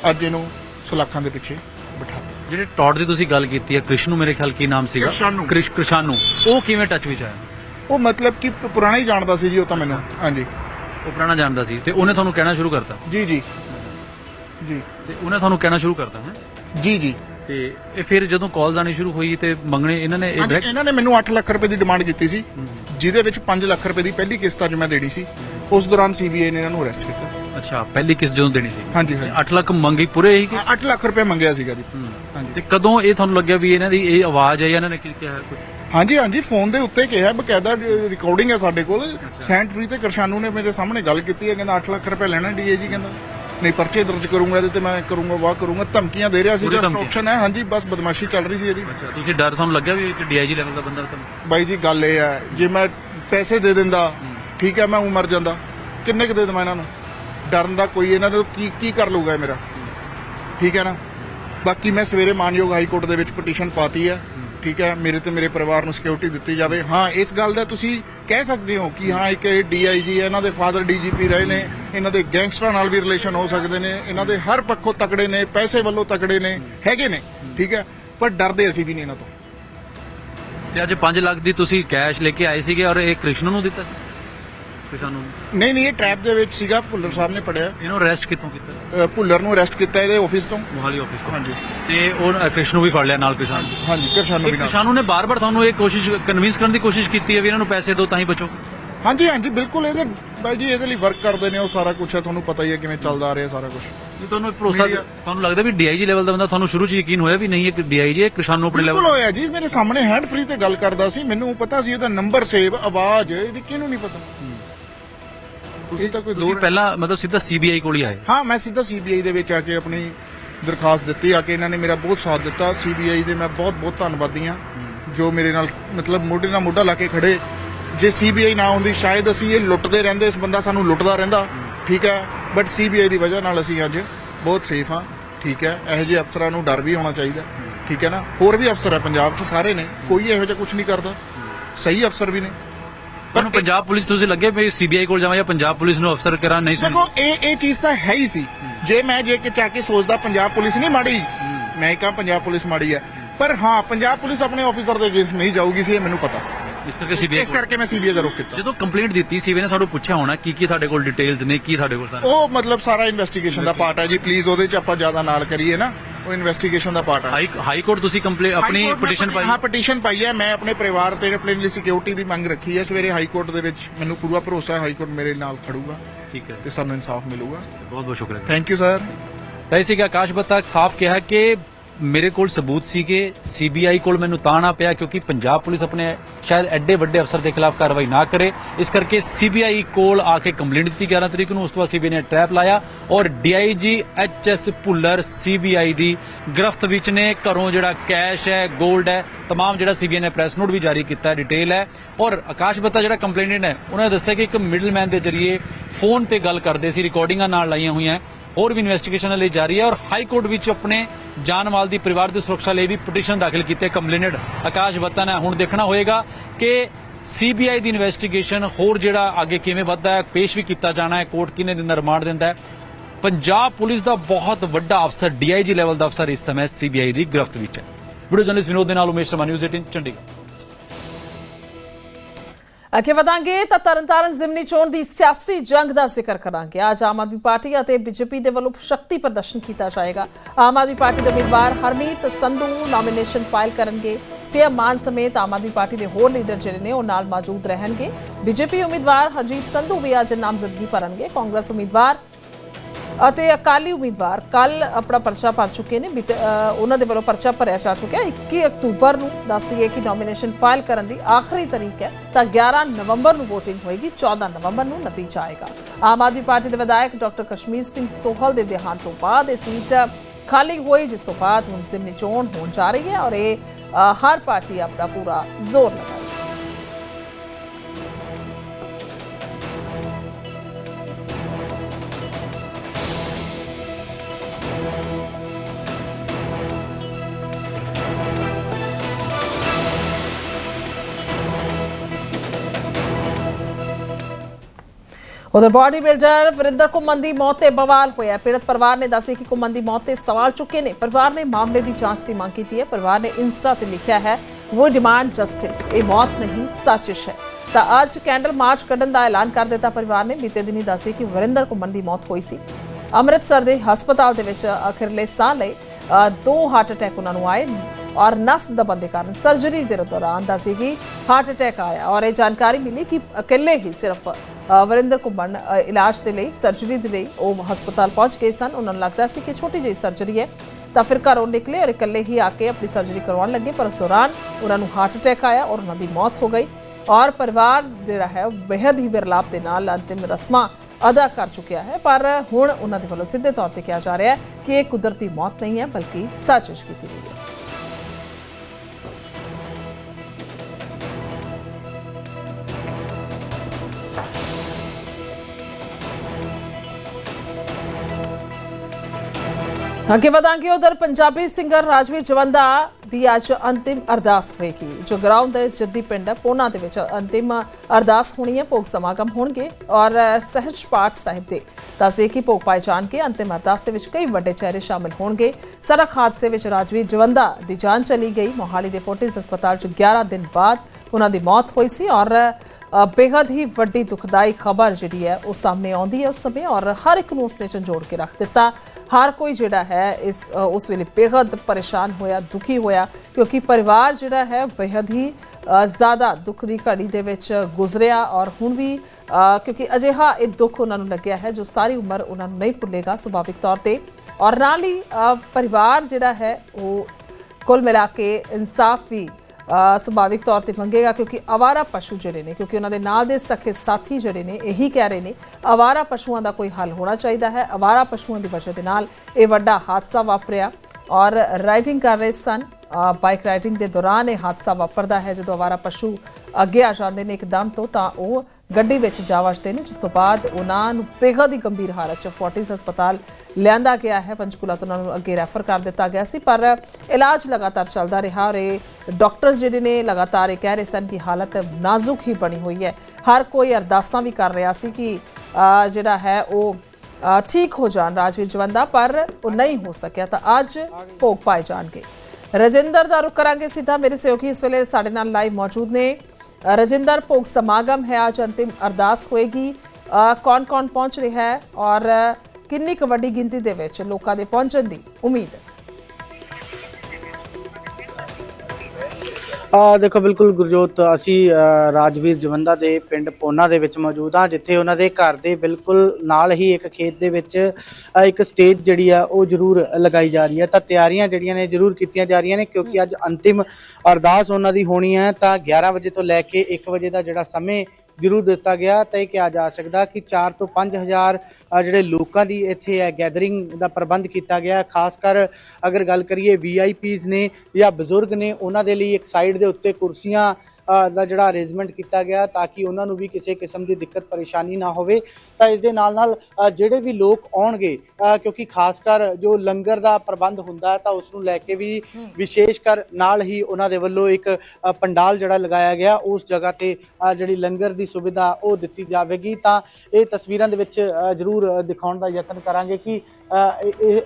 ਅੱਜ ਇਹਨੂੰ ਸਲਾਖਾਂ ਦੇ ਪਿੱਛੇ ਬਿਠਾਤਾ ਜਿਹੜੇ ਟੌਡ ਦੀ ਤੁਸੀਂ ਗੱਲ ਕੀਤੀ ਹੈ ਕ੍ਰਿਸ਼ਨੂ ਮੇਰੇ ਖਿਆਲ ਕੀ ਨਾਮ ਸੀਗਾ? ਕ੍ਰਿਸ਼ਾਨੂ। ਕ੍ਰਿਸ਼ ਕ੍ਰਿਸ਼ਾਨੂ। ਉਹ ਕਿਵੇਂ ਟੱਚ ਵਿੱਚ ਆਇਆ? ਉਹ ਮਤਲਬ ਕਿ ਪ- ਪੁਰਾਣਾ ਹੀ ਜਾਣਦਾ ਸੀ ਜੀ ਉਹ ਤਾਂ ਮੈਨੂੰ। ਹਾਂਜੀ। ਉਹ ਪੁਰਾਣਾ ਜਾਣਦਾ ਸੀ। ਤੇ ਉਹਨੇ ਤੁਹਾਨੂੰ ਕਹਿਣਾ ਸ਼ੁਰੂ ਕਰਤਾ? ਜੀ ਜੀ। ਜੀ। ਤੇ ਉਹਨੇ ਤੁਹਾਨੂੰ ਕਹਿਣਾ ਸ਼ੁਰੂ ਕਰਤਾ ਹੈ? ਜੀ ਜੀ। ਤੇ ਇਹ ਫਿਰ ਜਦੋਂ ਕਾਲਸ ਆਣੀ ਸ਼ੁਰੂ ਹੋਈ ਤੇ ਮੰਗਣੇ ਇਹਨਾਂ ਨੇ ਇਹ ਹਾਂਜੀ, direct- ਇਹਨਾਂ ਨੇ ਮੈਨੂੰ 8 ਲੱਖ ਰੁਪਏ ਦੀ ਡਿਮਾਂਡ ਕੀਤੀ ਸੀ ਜਿਹਦੇ ਵਿੱਚ 5 ਲੱਖ ਰੁਪਏ ਦੀ ਪਹਿਲੀ ਕਿਸ਼ਤ ਅੱਜ ਮੈਂ ਦੇਣੀ ਸੀ। ਉਸ ਦੌਰਾਨ ਸੀਬੀਆਈ ਨੇ ਇਹਨਾਂ ਨੂੰ ਅਰੈਸਟ ਕੀਤਾ। ਅੱਛਾ ਪਹਿਲੀ ਕਿਸ ਜਦੋਂ ਦੇਣੀ ਸੀ? ਹਾਂਜੀ ਹਾਂਜੀ। 8 ਲੱਖ ਮੰਗੀ ਪੂਰੇ ਹੀ ਕਿ 8 ਲੱਖ ਰੁਪਏ ਮੰਗਿਆ ਸੀਗਾ ਜੀ। ਹਾਂਜੀ। ਤੇ ਕਦੋਂ ਇਹ ਤੁਹਾਨੂੰ ਲੱਗਿਆ ਵੀ ਇਹਨਾਂ ਦੀ ਇਹ ਆਵਾਜ਼ ਹੈ ਜਾਂ ਇਹਨਾਂ ਨੇ ਕੀ ਕਿਹਾ ਕੁਝ ਹਾਂਜੀ ਹਾਂਜੀ ਫੋਨ ਦੇ ਉੱਤੇ ਕਿਹਾ ਬਕਾਇਦਾ ਰਿਕਾਰਡਿੰਗ ਹੈ ਸਾਡੇ ਕੋਲ। ਸੈਂਟ ਫਰੀ ਤੇ ਕਰਸ਼ਾਨੂ ਨੇ ਮੇਰੇ ਸਾਹਮਣੇ ਗੱਲ ਕੀਤੀ ਹੈ ਕਹਿੰਦਾ 8 ਲੱਖ ਰੁਪਏ ਲੈਣਾ ਡੀਏਜੀ ਕਹਿੰਦਾ। ਨਹੀਂ ਪਰਚੇ ਦਰਜ ਕਰੂੰਗਾ ਇਹਦੇ ਤੇ ਮੈਂ ਕਰੂੰਗਾ ਵਾਹ ਕਰੂੰਗਾ ਧਮਕੀਆਂ ਦੇ ਰਿਹਾ ਸੀ ਪੂਰੀ। ਆਪਸ਼ਨ ਹੈ ਹਾਂਜੀ ਬਸ ਬਦਮਾਸ਼ੀ ਚੱਲ ਰਹੀ ਸੀ ਇਹਦੀ। ਅੱਛਾ ਤੁਸੀਂ ਡਰ ਤੁਹਾਨੂੰ ਲੱਗਿਆ ਵੀ ਇਹ ਡੀਆਈਜੀ ਲੈਵਲ ਦਾ ਬੰਦਾ ਤਾਂ ਬਾਈ ਜੀ ਗੱਲ ਇਹ ਹੈ ਜੇ ਮੈਂ ਪੈਸੇ ਦੇ ਦਿੰਦਾ ਠੀਕ ਹੈ ਮੈਂ ਉਹ ਮਰ ਜਾਂਦਾ ਕਿੰਨੇ ਕੁ ਦੇ ਦੇਵਾਂ ਇਹਨਾਂ ਨੂੰ? ਡਰਨ ਦਾ ਕੋਈ ਇਹਨਾਂ ਦਾ ਕੀ ਕੀ ਕਰ ਲਊਗਾ ਇਹ ਮੇਰਾ? ਠੀਕ ਹੈ ਨਾ? ਬਾਕੀ ਮੈਂ ਸਵੇਰੇ ਮਾਨਯੋਗ ਹਾਈ ਕੋਰਟ ਦੇ ਵਿੱਚ ਪਟੀਸ਼ਨ ਪਾਤੀ ਹੈ। ਠੀਕ ਹੈ, ਮੇਰੇ ਤੇ ਮੇਰੇ ਪਰਿਵਾਰ ਨੂੰ ਸਿਕਿਉਰਿਟੀ ਦਿੱਤੀ ਜਾਵੇ। ਹਾਂ, ਇਸ ਗੱਲ ਦਾ ਤੁਸੀਂ ਕਹਿ ਸਕਦੇ ਹੋ ਕਿ ਹਾਂ, ਇੱਕ ਡੀਆਈਜੀ ਹੈ, ਇਹਨਾਂ ਦੇ ਫਾਦਰ ਡੀਜੀਪੀ ਰਹੇ ਨੇ, ਇਹਨਾਂ ਦੇ ਗੈਂਗਸਟਰਾਂ ਨਾਲ ਵੀ ਰਿਲੇਸ਼ਨ ਹੋ ਸਕਦੇ ਨੇ, ਇਹਨਾਂ ਦੇ ਹਰ ਪੱਖੋਂ ਤਕੜੇ ਨੇ, ਪੈਸੇ ਵੱਲੋਂ ਤਕੜੇ ਨੇ, ਹੈਗੇ ਨੇ, ਠੀਕ ਹੈ, ਪਰ ਡਰਦੇ ਅਸੀਂ ਵੀ ਨਹੀਂ ਇਹਨਾਂ ਤੋਂ। ਤੇ ਅੱਜ 5 ਲੱਖ ਦੀ ਤੁਸੀਂ ਕੈਸ਼ ਲੈ ਕੇ ਆਏ ਸੀਗੇ ਔਰ ਇਹ ਕ੍ਰਿਸ਼ਨ ਨੂੰ ਦਿੱਤਾ ਸੀ? ਕ੍ਰਿਸ਼ਨ ਨੂੰ ਨਹੀਂ ਨਹੀਂ ਇਹ ਟ੍ਰੈਪ ਦੇ ਵਿੱਚ ਸੀਗਾ ਭੁੱਲਰ ਸਾਹਿਬ ਨੇ ਪੜਿਆ ਇਹਨੂੰ ਅਰੈਸਟ ਕਿੱਥੋਂ ਕੀਤਾ? ਭੁੱਲਰ ਨੂੰ ਅਰੈਸਟ ਕੀਤਾ ਇਹਦੇ ਆਫਿਸ ਤੋਂ। ਮੋਹਾਲੀ ਆਫਿਸ ਤੋਂ। ਹਾਂਜੀ। ਤੇ ਉਹ ਕ੍ਰਿਸ਼ਨ ਨੂੰ ਵੀ ਫੜ ਲਿਆ ਨਾਲ ਕ੍ਰਿਸ਼ਨ ਹਾਂਜੀ ਕਿਰਸ਼ਾਨੂ ਵੀ ਇਹ ਨਾਲ। ਕ੍ਰਿਸ਼ਾਨੂ ਨੇ ਬਾਰ-ਬਾਰ ਤੁਹਾਨੂੰ ਇਹ ਕੋਸ਼ਿਸ਼ ਕਨਵਿੰਸ ਕਰਨ ਦੀ ਕੋਸ਼ਿਸ਼ ਕੀਤੀ ਹੈ ਵੀ ਇਹਨਾਂ ਨੂੰ ਪੈਸੇ ਦਿਓ ਤਾਂ ਹੀ ਬਚੋ। ਹਾਂਜੀ ਹਾਂਜੀ ਬਿਲਕੁਲ ਇਹਦੇ ਬਾਈ ਜੀ ਇਹਦੇ ਲਈ ਵਰਕ ਕਰਦੇ ਨੇ ਉਹ ਸਾਰਾ ਕੁਝ ਹੈ ਤੁਹਾਨੂੰ ਪਤਾ ਹੀ ਹੈ ਕਿਵੇਂ ਚੱਲਦਾ ਆ ਰਿਹਾ ਸਾਰਾ ਕੁਝ ਨਹੀਂ ਤੁਹਾਨੂੰ ਇਹ ਭਰੋਸਾ Media- ਤੁਹਾਨੂੰ ਲੱਗਦਾ ਵੀ ਡੀਆਈਜੀ ਲੈਵਲ ਦਾ ਬੰਦਾ ਤੁਹਾਨੂੰ ਸ਼ੁਰੂ 'ਚ ਯਕੀਨ ਹੋਇਆ ਵੀ ਨਹੀਂ ਇਹ ਡੀਆਈਜੀ ਹੈ ਕ੍ਰਿਸ਼ਾਨੂ ਆਪਣੇ ਬਿਲਕੁਲ ਲੈਵਲ ਹੋਇਆ ਜੀ ਮੇਰੇ ਸਾਹਮਣੇ ਹੈਂਡ ਫ੍ਰੀ ਤੇ ਗੱਲ ਕਰਦਾ ਸੀ ਮੈਨੂੰ ਪਤਾ ਸੀ ਇਹਦਾ ਨੰਬਰ ਸੇਵ ਆਵਾਜ਼ ਇਹਦੀ ਕਿਹਨੂੰ ਨਹੀਂ ਪਤਾ। ਇਹ ਤਾਂ ਕੋਈ ਤੁਸੀਂ ਲੋੜ ਪਹਿਲਾਂ ਮਤਲਬ ਸਿੱਧਾ ਸੀਬੀਆਈ ਕੋਲ ਹੀ ਆਏ। ਹਾਂ ਮੈਂ ਸਿੱਧਾ ਸੀਬੀਆਈ ਦੇ ਵਿੱਚ ਆ ਕੇ ਆਪਣੀ ਦਰਖਾਸਤ ਦਿੱਤੀ ਆ ਕੇ ਇਹਨਾਂ ਨੇ ਮੇਰਾ ਬਹੁਤ ਸਾਥ ਦਿੱਤਾ। ਸੀਬੀਆਈ ਦੇ ਮੈਂ ਬਹੁਤ ਬਹੁਤ ਧੰਨਵਾਦੀ ਹਾਂ ਜੋ ਮੇਰੇ ਨਾਲ ਮਤਲਬ ਮੋਢੇ ਨਾਲ ਮੋਢਾ ਲਾ ਕੇ ਖੜੇ। ਜੇ ਸੀਬੀਆਈ ਨਾ ਹੁੰਦੀ ਸ਼ਾਇਦ ਅਸੀਂ ਇਹ ਲੁੱਟਦੇ ਰਹਿੰਦੇ ਇਸ ਬੰਦਾ ਸਾਨੂੰ ਲੁੱਟਦਾ ਰਹਿੰਦਾ। ਠੀਕ ਹੈ ਬਟ ਸੀਬੀਆਈ ਦੀ ਵਜ੍ਹਾ ਨਾਲ ਅਸੀਂ ਅੱਜ ਬਹੁਤ ਸੇਫ ਹਾਂ। ਠੀਕ ਹੈ ਇਹੋ ਜਿਹੇ ਅਫਸਰਾਂ ਨੂੰ ਡਰ ਵੀ ਹੋਣਾ ਚਾਹੀਦਾ। ਠੀਕ ਹੈ ਨਾ? ਹੋਰ ਵੀ ਅਫਸਰ ਹੈ ਪੰਜਾਬ 'ਚ ਸਾਰੇ ਨੇ। ਕੋਈ ਇਹੋ ਜਿਹਾ ਕੁਝ ਨਹੀਂ ਕਰਦਾ। ਸਹੀ ਅਫਸਰ ਵੀ ਨੇ। ਤੁਹਾਨੂੰ ਪੰਜਾਬ ਪੁਲਿਸ ਤੁਸੀਂ ਲੱਗੇ ਵੀ ਸੀਬੀਆਈ ਕੋਲ ਜਾਵਾਂ ਜਾਂ ਪੰਜਾਬ ਪੁਲਿਸ ਨੂੰ ਅਫਸਰ ਕਰਾਂ ਨਹੀਂ ਸੁਣੀ ਦੇਖੋ ਇਹ ਇਹ ਚੀਜ਼ ਤਾਂ ਹੈ ਹੀ ਸੀ। ਜੇ ਮੈਂ ਜੇ ਕਿ ਚਾ ਕੇ ਸੋਚਦਾ ਪੰਜਾਬ ਪੁਲਿਸ ਨਹੀਂ ਮਾੜੀ ਮੈਂ ਕਹਾਂ ਪੰਜਾਬ ਪੁਲਿਸ ਮਾੜੀ ਹੈ। ਪਰ ਹਾਂ ਪੰਜਾਬ ਪੁਲਿਸ ਆਪਣੇ ਆਫੀਸਰ ਦੇ ਅਗੇਂਸਟ ਨਹੀਂ ਜਾਊਗੀ ਸੀ ਇਹ ਮੈਨੂੰ ਪਤਾ ਸੀ। ਇਸ ਕਰਕੇ ਸੀਬੀਆਈ ਇਸ ਕਰਕੇ ਮੈਂ ਸੀਬੀਆਈ ਦਾ ਰੁਕ ਕੀਤਾ। ਜਦੋਂ ਕੰਪਲੇਂਟ ਦਿੱਤੀ ਸੀਬੀ ਨੇ ਤੁਹਾਨੂੰ ਪੁੱਛਿਆ ਹੋਣਾ ਕੀ ਕੀ ਤੁਹਾਡੇ ਕੋਲ ਡਿਟੇਲਸ ਨੇ ਕੀ ਤੁਹਾਡੇ ਕੋਲ ਸਾਰਾ? ਉਹ ਮਤਲਬ ਸਾਰਾ ਇਨਵੈਸਟੀਗੇਸ਼ਨ ਦਾ ਪਾਰਟ ਹੈ ਜੀ ਪਲੀਜ਼ ਉਹਦੇ 'ਚ ਆਪਾਂ ਜ਼ਿਆਦਾ ਨਾਲ ਕਰੀਏ ਨਾ। ਉਹ ਇਨਵੈਸਟੀਗੇਸ਼ਨ ਦਾ ਪਾਰਟ ਹੈ ਹਾਈ ਹਾਈ ਕੋਰਟ ਤੁਸੀਂ ਕੰਪਲੇਂਟ ਆਪਣੀ ਪਟੀਸ਼ਨ ਪਟੀ- ਪਾਈ? ਹਾਂ ਪਟੀਸ਼ਨ ਪਾਈ ਹੈ। ਮੈਂ ਆਪਣੇ ਪਰਿਵਾਰ ਤੇ ਆਪਣੇ ਲਈ ਸਿਕਿਉਰਿਟੀ ਦੀ ਮੰਗ ਰੱਖੀ ਹੈ। ਸਵੇਰੇ ਹਾਈ ਕੋਰਟ ਦੇ ਵਿੱਚ ਮੈਨੂੰ ਪੂਰਾ ਭਰੋਸਾ ਹੈ ਹਾਈ ਕੋਰਟ ਮੇਰੇ ਨਾਲ ਖੜੂਗਾ ਠੀਕ ਹੈ। ਤੇ ਸਾਨੂੰ ਇਨਸਾਫ ਮਿਲੂਗਾ। ਬਹੁਤ ਬਹੁਤ ਸ਼ੁਕਰੀਆ। ਥੈਂਕ ਯੂ ਸਰ ਤਾਂ ਆਕਾਸ਼ ਬੱਤਾ ਸਾਫ਼ ਕਿਹਾ ਕਿ ਮੇਰੇ ਕੋਲ ਸਬੂਤ ਸੀ ਕਿ ਸੀਬੀਆਈ ਕੋਲ ਮੈਨੂੰ ਤਾਂ ਨਾ ਪਿਆ ਕਿਉਂਕਿ ਪੰਜਾਬ ਪੁਲਿਸ ਆਪਣੇ ਸ਼ਾਇਦ ਐਡੇ ਵੱਡੇ ਅਫਸਰ ਦੇ ਖਿਲਾਫ ਕਾਰਵਾਈ ਨਾ ਕਰੇ। ਇਸ ਕਰਕੇ ਸੀਬੀਆਈ ਕੋਲ ਆ ਕੇ ਕੰਪਲੇਂਟ ਦਿੱਤੀ 11 ਤਰੀਕ ਨੂੰ, ਉਸ ਤੋਂ ਬਾਅਦ ਸੀਬੀਆਈ ਨੇ ਟ੍ਰੈਪ ਲਾਇਆ ਔਰ ਡੀਆਈਜੀ ਐਚਐਸ ਪੁੱਲਰ ਸੀਬੀਆਈ ਦੀ ਗ੍ਰਿਫਤ ਵਿੱਚ ਨੇ। ਘਰੋਂ ਜਿਹੜਾ ਕੈਸ਼ ਹੈ 골ਡ ਹੈ, ਤਮਾਮ ਜਿਹੜਾ ਸੀਬੀਆਈ ਨੇ ਪ੍ਰੈਸ ਨੋਟ ਵੀ ਜਾਰੀ ਕੀਤਾ, ਡਿਟੇਲ ਹੈ। ਔਰ ਆਕਾਸ਼ ਬੱਤਾ ਜਿਹੜਾ ਕੰਪਲੇਂਟ ਹੈ, ਉਹਨਾਂ ਨੇ ਦੱਸਿਆ ਕਿ ਇੱਕ ਮਿਡਲਮੈਨ ਦੇ ਜ਼ਰੀਏ ਫੋਨ ਤੇ ਗੱਲ ਕਰਦੇ ਸੀ, ਰਿਕਾਰਡਿੰਗਾਂ ਨਾਲ ਲਾਈਆਂ ਹੋਈਆਂ। ਹੋਰ ਵੀ ਇਨਵੈਸਟੀਗੇਸ਼ਨ ਲਈ ਜਾਰੀ ਹੈ ਔਰ ਹਾਈ ਕੋਰਟ ਵਿੱਚ ਆਪਣੇ ਜਾਨ ਮਾਲ ਦੀ ਪਰਿਵਾਰ ਦੀ ਸੁਰੱਖਿਆ ਲਈ ਵੀ ਪਟੀਸ਼ਨ ਦਾਖਲ ਕੀਤੇ ਕੰਪਲੇਨਡ ਆਕਾਸ਼ ਬੱਤਾ ਨੇ ਹੁਣ ਦੇਖਣਾ ਹੋਏਗਾ ਕਿ ਸੀਬੀਆਈ ਦੀ ਇਨਵੈਸਟੀਗੇਸ਼ਨ ਹੋਰ ਜਿਹੜਾ ਅੱਗੇ ਕਿਵੇਂ ਵੱਧਦਾ ਹੈ, ਪੇਸ਼ ਵੀ ਕੀਤਾ ਜਾਣਾ ਹੈ ਕੋਰਟ ਕਿੰਨੇ ਦਿਨ ਦਾ ਰਿਮਾਂਡ ਦਿੰਦਾ ਹੈ। ਪੰਜਾਬ ਪੁਲਿਸ ਦਾ ਬਹੁਤ ਵੱਡਾ ਅਫਸਰ ਡੀਆਈਜੀ ਲੈਵਲ ਦਾ ਅਫਸਰ ਇਸ ਸਮੇਂ ਸੀਬੀਆਈ ਦੀ ਗ੍ਰਿਫਤ ਵਿੱਚ ਹੈ। ਵੀਡੀਓ ਜਰਨਲਿਸਟ ਵਿਨੋਦ ਦੇ ਨਾਲ ਉਮੇਸ਼ ਸ਼ਰਮਾ ਨਿਊਜ਼ 18 ਚੰਡੀਗੜ੍ਹ। ਅੱਗੇ ਵਧਾਂਗੇ ਤਾਂ ਤਰਨਤਾਰਨ ਜ਼ਿਮਨੀ ਚੋਣ ਦੀ ਸਿਆਸੀ ਜੰਗ ਦਾ ਜ਼ਿਕਰ ਕਰਾਂਗੇ। ਅੱਜ ਆਮ ਆਦਮੀ ਪਾਰਟੀ ਅਤੇ ਬੀਜੇਪੀ ਦੇ ਵੱਲੋਂ ਸ਼ਕਤੀ ਪ੍ਰਦਰਸ਼ਨ ਕੀਤਾ ਜਾਏਗਾ। ਆਮ ਆਦਮੀ ਪਾਰਟੀ ਦੇ ਉਮੀਦਵਾਰ ਹਰਮੀਤ ਸੰਧੂ ਨਾਮੀਨੇਸ਼ਨ ਫਾਈਲ ਕਰਨਗੇ। ਸੀਐਮ ਮਾਨ ਸਮੇਤ ਆਮ ਆਦਮੀ ਪਾਰਟੀ ਦੇ ਹੋਰ ਲੀਡਰ ਜਿਹੜੇ ਨੇ, ਉਹ ਨਾਲ ਮੌਜੂਦ ਰਹਿਣਗੇ। ਬੀਜੇਪੀ ਉਮੀਦਵਾਰ ਹਰਜੀਤ ਸੰਧੂ ਵੀ ਅੱਜ ਨਾਮਜ਼ਦਗੀ ਭਰਨਗੇ। ਕਾਂਗਰਸ ਉਮੀਦਵਾਰ ਅਤੇ ਅਕਾਲੀ ਉਮੀਦਵਾਰ ਕੱਲ ਆਪਣਾ ਪਰਚਾ ਭਰ ਚੁੱਕੇ ਨੇ, ਬੀਤੇ- ਉਹਨਾਂ ਦੇ ਵੱਲੋਂ ਪਰਚਾ ਭਰਿਆ ਜਾ ਚੁੱਕਿਆ। 21 ਅਕਤੂਬਰ ਨੂੰ ਦੱਸ ਦਈਏ ਕਿ ਨੋਮੀਨੇਸ਼ਨ ਫਾਈਲ ਕਰਨ ਦੀ ਆਖਰੀ ਤਰੀਕ ਹੈ, ਤਾਂ 11 ਨਵੰਬਰ ਨੂੰ VOTING ਹੋਏਗੀ 14 ਨਵੰਬਰ ਨੂੰ ਨਤੀਜਾ ਆਏਗਾ। ਆਮ ਆਦਮੀ ਪਾਰਟੀ ਦੇ ਵਿਧਾਇਕ ਡਾਕਟਰ ਕਸ਼ਮੀਰ ਸਿੰਘ ਸੋਹਲ ਦੇ ਦੇਹਾਂਤ ਤੋਂ ਬਾਅਦ ਇਹ ਸੀਟ ਖਾਲੀ ਹੋਈ, ਜਿਸ ਤੋਂ ਬਾਅਦ ਹੁਣ ਜ਼ਿਮਨੀ ਚੋਣ ਹੋਣ ਜਾ ਰਹੀ ਹੈ ਔਰ ਇਹ ਹਰ ਪਾਰਟੀ ਆਪਣਾ ਪੂਰਾ ਜ਼ੋਰ ਲਗਾ ਉਧਰ ਬਾਡੀ ਬਿਲਡਰ ਵਰਿੰਦਰ ਘੁੰਮਣ ਦੀ ਮੌਤ ਤੇ ਬਵਾਲ ਹੋਇਆ। ਪੀੜਤ ਪਰਿਵਾਰ ਨੇ ਦੱਸਿਆ ਕਿ ਘੁੰਮਣ ਦੀ ਮੌਤ ਤੇ ਸਵਾਲ ਚੁੱਕੇ ਨੇ। ਪਰਿਵਾਰ ਨੇ ਮਾਮਲੇ ਦੀ ਜਾਂਚ ਦੀ ਮੰਗ ਕੀਤੀ ਹੈ। ਪਰਿਵਾਰ ਨੇ ਇੰਸਟਾ ਤੇ ਲਿਖਿਆ ਹੈ ਉਹ ਡਿਮਾਂਡ ਜਸਟਿਸ ਇਹ ਮੌਤ ਨਹੀਂ, ਸਾਜ਼ਿਸ਼ ਹੈ। ਤਾਂ ਅੱਜ ਕੈਂਡਲ ਮਾਰਚ ਕੱਢਣ ਦਾ ਐਲਾਨ ਕਰ ਦਿੱਤਾ ਪਰਿਵਾਰ ਨੇ। ਬੀਤੇ ਦਿਨੀ ਦੱਸਿਆ ਕਿ ਵਰਿੰਦਰ ਘੁੰਮਣ ਦੀ ਮੌਤ ਹੋਈ ਸੀ। ਅੰਮ੍ਰਿਤਸਰ ਦੇ ਹਸਪਤਾਲ ਦੇ ਵਿੱਚ ਅਖਿਰਲੇ ਸਾਹ ਲਈ ਦੋ ਹਾਰਟ ਅਟੈਕ ਉਹਨਾਂ ਨੂੰ ਆਏ ਔਰ ਨਸ ਦਬਣ ਦੇ ਕਾਰਨ ਸਰਜਰੀ ਦੇ ਦੌਰਾਨ ਦੱਸੀ ਕਿ ਹਾਰਟ ਅਟੈਕ ਆਇਆ ਔਰ ਇਹ ਜਾਣਕਾਰੀ ਮਿਲੀ ਕਿ ਇਕੱਲੇ ਹੀ ਸਿਰਫ ਵਰਿੰਦਰ ਘੁੰਮਣ ਇਲਾਜ ਦੇ ਲਈ ਸਰਜਰੀ ਦੇ ਲਈ ਉਹ ਹਸਪਤਾਲ ਪਹੁੰਚ ਗਏ ਸਨ। ਉਹਨਾਂ ਨੂੰ ਲੱਗਦਾ ਸੀ ਕਿ ਛੋਟੀ ਜਿਹੀ ਸਰਜਰੀ ਹੈ। ਤਾਂ ਫਿਰ ਘਰੋਂ ਨਿਕਲੇ ਔਰ ਇਕੱਲੇ ਹੀ ਆ ਕੇ ਆਪਣੀ ਸਰਜਰੀ ਕਰਵਾਉਣ ਲੱਗੇ, ਪਰ ਉਸ ਦੌਰਾਨ ਉਹਨਾਂ ਨੂੰ ਹਾਰਟ ਅਟੈਕ ਆਇਆ ਔਰ ਉਹਨਾਂ ਦੀ ਮੌਤ ਹੋ ਗਈ। ਔਰ ਪਰਿਵਾਰ ਜਿਹੜਾ ਹੈ ਉਹ ਬੇहद ਹੀ ਵਿਰਲਾਪ ਦੇ ਨਾਲ ਅੰਤਿਮ ਰਸਮਾਂ ਅਦਾ ਕਰ ਚੁੱਕਿਆ ਹੈ, ਪਰ ਹੁਣ ਉਹਨਾਂ ਦੇ ਵੱਲੋਂ ਸਿੱਧੇ ਤੌਰ ਤੇ ਕਿਹਾ ਜਾ ਰਿਹਾ ਹੈ ਕਿ ਇਹ ਕੁਦਰਤੀ ਮੌਤ ਨਹੀਂ ਹੈ, ਬਲਕਿ ਸਾਜ਼ਿਸ਼ ਕੀਤੀ ਗਈ ਹੈ। ਅੱਗੇ ਵਧਾਂਗੇ ਉਧਰ ਪੰਜਾਬੀ ਸਿੰਗਰ ਰਾਜਵੀਰ ਜਵੰਦਾ ਦੀ ਅੱਜ ਅੰਤਿਮ ਅਰਦਾਸ ਹੋਏਗੀ। ਜੋ ਗਰਾਊਂਡ ਦੇ ਜੱਦੀ ਪਿੰਡ ਹੈ ਪੋਨਾ ਦੇ ਵਿੱਚ ਅੰਤਿਮ ਅਰਦਾਸ ਹੋਣੀ ਹੈ ਭੋਗ ਸਮਾਗਮ ਹੋਣਗੇ ਔਰ ਸਹਿਜ ਪਾਠ ਸਾਹਿਬ ਦੇ ਦੱਸੇ ਕਿ ਭੋਗ ਪਾਏ ਜਾਣ ਕੇ ਅੰਤਿਮ ਅਰਦਾਸ ਦੇ ਵਿੱਚ ਕਈ ਵੱਡੇ ਚਿਹਰੇ ਸ਼ਾਮਿਲ ਹੋਣਗੇ। ਸੜਕ ਹਾਦਸੇ ਵਿੱਚ ਰਾਜਵੀਰ ਜਵੰਦਾ ਦੀ ਜਾਨ ਚਲੀ ਗਈ। ਮੋਹਾਲੀ ਦੇ ਫੋਰਟਿਸ ਹਸਪਤਾਲ 'ਚ 11 ਦਿਨ ਬਾਅਦ ਉਹਨਾਂ ਦੀ ਮੌਤ ਹੋਈ ਸੀ ਔਰ ਅ, ਬੇहद ਹੀ ਵੱਡੀ ਦੁਖਦਾਈ ਖਬਰ ਜਿਹੜੀ ਹੈ ਉਹ ਸਾਹਮਣੇ ਆਉਂਦੀ ਹੈ ਉਸ ਸਮੇਂ ਔਰ ਹਰ ਇੱਕ ਨੂੰ ਉਸਨੇ ਝੰਜੋੜ ਕੇ ਰੱਖ ਦਿੱਤਾ। ਹਰ ਕੋਈ ਜਿਹੜਾ ਹੈ ਇਸ ਉਸ ਵੇਲੇ ਬੇहद ਪਰੇਸ਼ਾਨ ਹੋਇਆ, ਦੁਖੀ ਹੋਇਆ, ਕਿਉਂਕਿ ਪਰਿਵਾਰ ਜਿਹੜਾ ਹੈ ਬੇहद ਹੀ ਜ਼ਿਆਦਾ ਦੁੱਖ ਦੀ ਘੜੀ ਦੇ ਵਿੱਚ ਗੁਜ਼ਰਿਆ ਔਰ ਹੁਣ ਵੀ ਕਿਉਂਕਿ ਅਜਿਹਾ ਇਹ ਦੁੱਖ ਉਹਨਾਂ ਨੂੰ ਲੱਗਿਆ ਹੈ ਜੋ ਸਾਰੀ ਉਮਰ ਉਹਨਾਂ ਨੂੰ ਨਹੀਂ ਭੁੱਲੇਗਾ ਸੁਭਾਵਿਕ ਤੌਰ ਤੇ। ਔਰ ਨਾਲ ਹੀ ਪਰਿਵਾਰ ਜਿਹੜਾ ਹੈ ਉਹ ਕੁੱਲ ਮਿਲਾ ਕੇ ਇਨਸਾਫ ਵੀ ਸੁਭਾਵਿਕ ਤੌਰ ਤੇ ਮੰਗੇਗਾ ਕਿਉਂਕਿ ਅਵਾਰਾ ਪਸ਼ੂ ਜਿਹੜੇ ਨੇ, ਕਿਉਂਕਿ ਉਹਨਾਂ ਦੇ ਨਾਲ ਦੇ ਸਖੇ ਸਾਥੀ ਜਿਹੜੇ ਨੇ, ਇਹੀ ਕਹਿ ਰਹੇ ਨੇ ਅਵਾਰਾ ਪਸ਼ੂਆਂ ਦਾ ਕੋਈ ਹੱਲ ਹੋਣਾ ਚਾਹੀਦਾ ਹੈ। ਅਵਾਰਾ ਪਸ਼ੂਆਂ ਦੀ ਵਜ੍ਹਾ ਦੇ ਨਾਲ ਇਹ ਵੱਡਾ ਹਾਦਸਾ ਵਾਪਰਿਆ ਔਰ ਰਾਈਡਿੰਗ ਕਰ ਰਹੇ ਸਨ। ਬਾਈਕ ਰਾਈਡਿੰਗ ਦੇ ਦੌਰਾਨ ਇਹ ਹਾਦਸਾ ਵਾਪਰਦਾ ਹੈ। ਜਦੋਂ ਅਵਾਰਾ ਪਸ਼ੂ ਅੱਗੇ ਆ ਜਾਂਦੇ ਨੇ ਇੱਕਦਮ ਤੋਂ, ਤਾਂ ਉਹ ਗੱਡੀ ਵਿੱਚ ਜਾ ਵਜਦੇ ਨੇ, ਜਿਸ ਤੋਂ ਬਾਅਦ ਉਹਨਾਂ ਨੂੰ ਬੇਹੱਦ ਹੀ ਗੰਭੀਰ ਹਾਲਤ 'ਚ ਫੋਰਟਿਸ ਹਸਪਤਾਲ ਲਿਆਂਦਾ ਗਿਆ ਹੈ। ਪੰਚਕੂਲਾ ਤੋਂ ਉਹਨਾਂ ਨੂੰ ਅੱਗੇ ਰੈਫਰ ਕਰ ਦਿੱਤਾ ਗਿਆ ਸੀ, ਪਰ ਇਲਾਜ ਲਗਾਤਾਰ ਚੱਲਦਾ ਰਿਹਾ ਔਰ ਇਹ ਡਾਕਟਰਸ ਜਿਹੜੇ ਨੇ ਲਗਾਤਾਰ ਇਹ ਕਹਿ ਰਹੇ ਸਨ ਕਿ ਹਾਲਤ ਨਾਜ਼ੁਕ ਹੀ ਬਣੀ ਹੋਈ ਹੈ। ਹਰ ਕੋਈ ਅਰਦਾਸਾਂ ਵੀ ਕਰ ਰਿਹਾ ਸੀ ਕਿ ਜਿਹੜਾ ਹੈ ਉਹ ਠੀਕ ਹੋ ਜਾਣ ਰਾਜਵੀਰ ਜਵੰਦਾ, ਪਰ ਉਹ ਨਹੀਂ ਹੋ ਸਕਿਆ। ਤਾਂ ਅੱਜ ਭੋਗ ਪਾਏ ਜਾਣਗੇ। ਰਜਿੰਦਰ ਦਾ ਰੁਕ ਕਰਾਂਗੇ ਸਿੱਧਾ। ਮੇਰੇ ਸਹਿਯੋਗੀ ਇਸ ਵੇਲੇ ਸਾਡੇ ਨਾਲ ਲਾਈਵ ਮੌਜੂਦ ਨੇ। ਰਜਿੰਦਰ, ਭੋਗ ਸਮਾਗਮ ਹੈ। ਅੱਜ ਅੰਤਿਮ ਅਰਦਾਸ ਹੋਏਗੀ। ਕੌਣ ਕੌਣ ਪਹੁੰਚ ਰਿਹਾ ਹੈ? ਔਰ ਕਿੰਨੀ ਕੁ ਵੱਡੀ ਗਿਣਤੀ ਦੇ ਵਿੱਚ ਲੋਕਾਂ ਦੇ ਪਹੁੰਚਣ ਦੀ ਉਮੀਦ ਹੈ? ਆ ਦੇਖੋ, ਬਿਲਕੁਲ ਗੁਰਜੋਤ, ਅਸੀਂ ਰਾਜਵੀਰ ਜਵੰਦਾ ਦੇ ਪਿੰਡ ਪੋਨਾ ਦੇ ਵਿੱਚ ਮੌਜੂਦ ਹਾਂ, ਜਿੱਥੇ ਉਹਨਾਂ ਦੇ ਘਰ ਦੇ ਬਿਲਕੁਲ ਨਾਲ ਹੀ ਇੱਕ ਖੇਤ ਦੇ ਵਿੱਚ ਇੱਕ ਸਟੇਜ ਜਿਹੜੀ ਆ, ਉਹ ਜ਼ਰੂਰ ਲਗਾਈ ਜਾ ਰਹੀ ਹੈ। ਤਾਂ ਤਿਆਰੀਆਂ ਜਿਹੜੀਆਂ ਨੇ, ਜ਼ਰੂਰ ਕੀਤੀਆਂ ਜਾ ਰਹੀਆਂ ਨੇ, ਕਿਉਂਕਿ ਅੱਜ ਅੰਤਿਮ ਅਰਦਾਸ ਉਹਨਾਂ ਦੀ ਹੋਣੀ ਹੈ। ਤਾਂ 11 ਵਜੇ ਤੋਂ ਲੈ ਕੇ 1 ਵਜੇ ਦਾ ਜਿਹੜਾ ਸਮੇਂ ਜ਼ਰੂਰ ਦਿੱਤਾ ਗਿਆ ਤਾਂ ਇਹ ਕਿਹਾ ਜਾ ਸਕਦਾ ਕਿ 4 ਤੋਂ 5000 ਅ, ਜਿਹੜੇ ਲੋਕਾਂ ਦੀ ਇੱਥੇ ਹੈ ਗੈਦਰਿੰਗ ਦਾ ਪ੍ਰਬੰਧ ਕੀਤਾ ਗਿਆ ਖਾਸ ਕਰ ਅਗਰ ਗੱਲ ਕਰੀਏ ਵੀਆਈਪੀਜ਼ ਨੇ ਜਾਂ ਬਜ਼ੁਰਗ ਨੇ ਉਹਨਾਂ ਦੇ ਲਈ ਇੱਕ ਸਾਈਡ ਦੇ ਉੱਤੇ ਕੁਰਸੀਆਂ ਦਾ ਜਿਹੜਾ ਅਰੇਂਜਮੈਂਟ ਕੀਤਾ ਗਿਆ ਤਾਂ ਕਿ ਉਹਨਾਂ ਨੂੰ ਵੀ ਕਿਸੇ ਕਿਸਮ ਦੀ ਦਿੱਕਤ ਪਰੇਸ਼ਾਨੀ ਨਾ ਹੋਵੇ। ਤਾਂ ਇਸ ਦੇ ਨਾਲ ਨਾਲ ਜਿਹੜੇ ਵੀ ਲੋਕ ਆਉਣਗੇ ਕਿਉਂਕਿ ਖਾਸ ਕਰ ਜੋ ਲੰਗਰ ਦਾ ਪ੍ਰਬੰਧ ਹੁੰਦਾ ਤਾਂ ਉਸ ਨੂੰ ਲੈ ਕੇ ਵੀ ਵਿਸ਼ੇਸ਼ ਕਰ ਨਾਲ ਹੀ ਉਹਨਾਂ ਦੇ ਵੱਲੋਂ ਇੱਕ ਪੰਡਾਲ ਜਿਹੜਾ ਲਗਾਇਆ ਗਿਆ ਉਸ ਜਗ੍ਹਾ ਤੇ ਜਿਹੜੀ ਲੰਗਰ ਦੀ ਸੁਵਿਧਾ ਉਹ ਦਿੱਤੀ ਜਾਵੇਗੀ। ਤਾਂ ਇਹ ਤਸਵੀਰਾਂ ਦੇ ਵਿੱਚ ਜ਼ਰੂਰ ਦਿਖਾਉਣ ਦਾ ਯਤਨ ਕਰਾਂਗੇ ਕਿ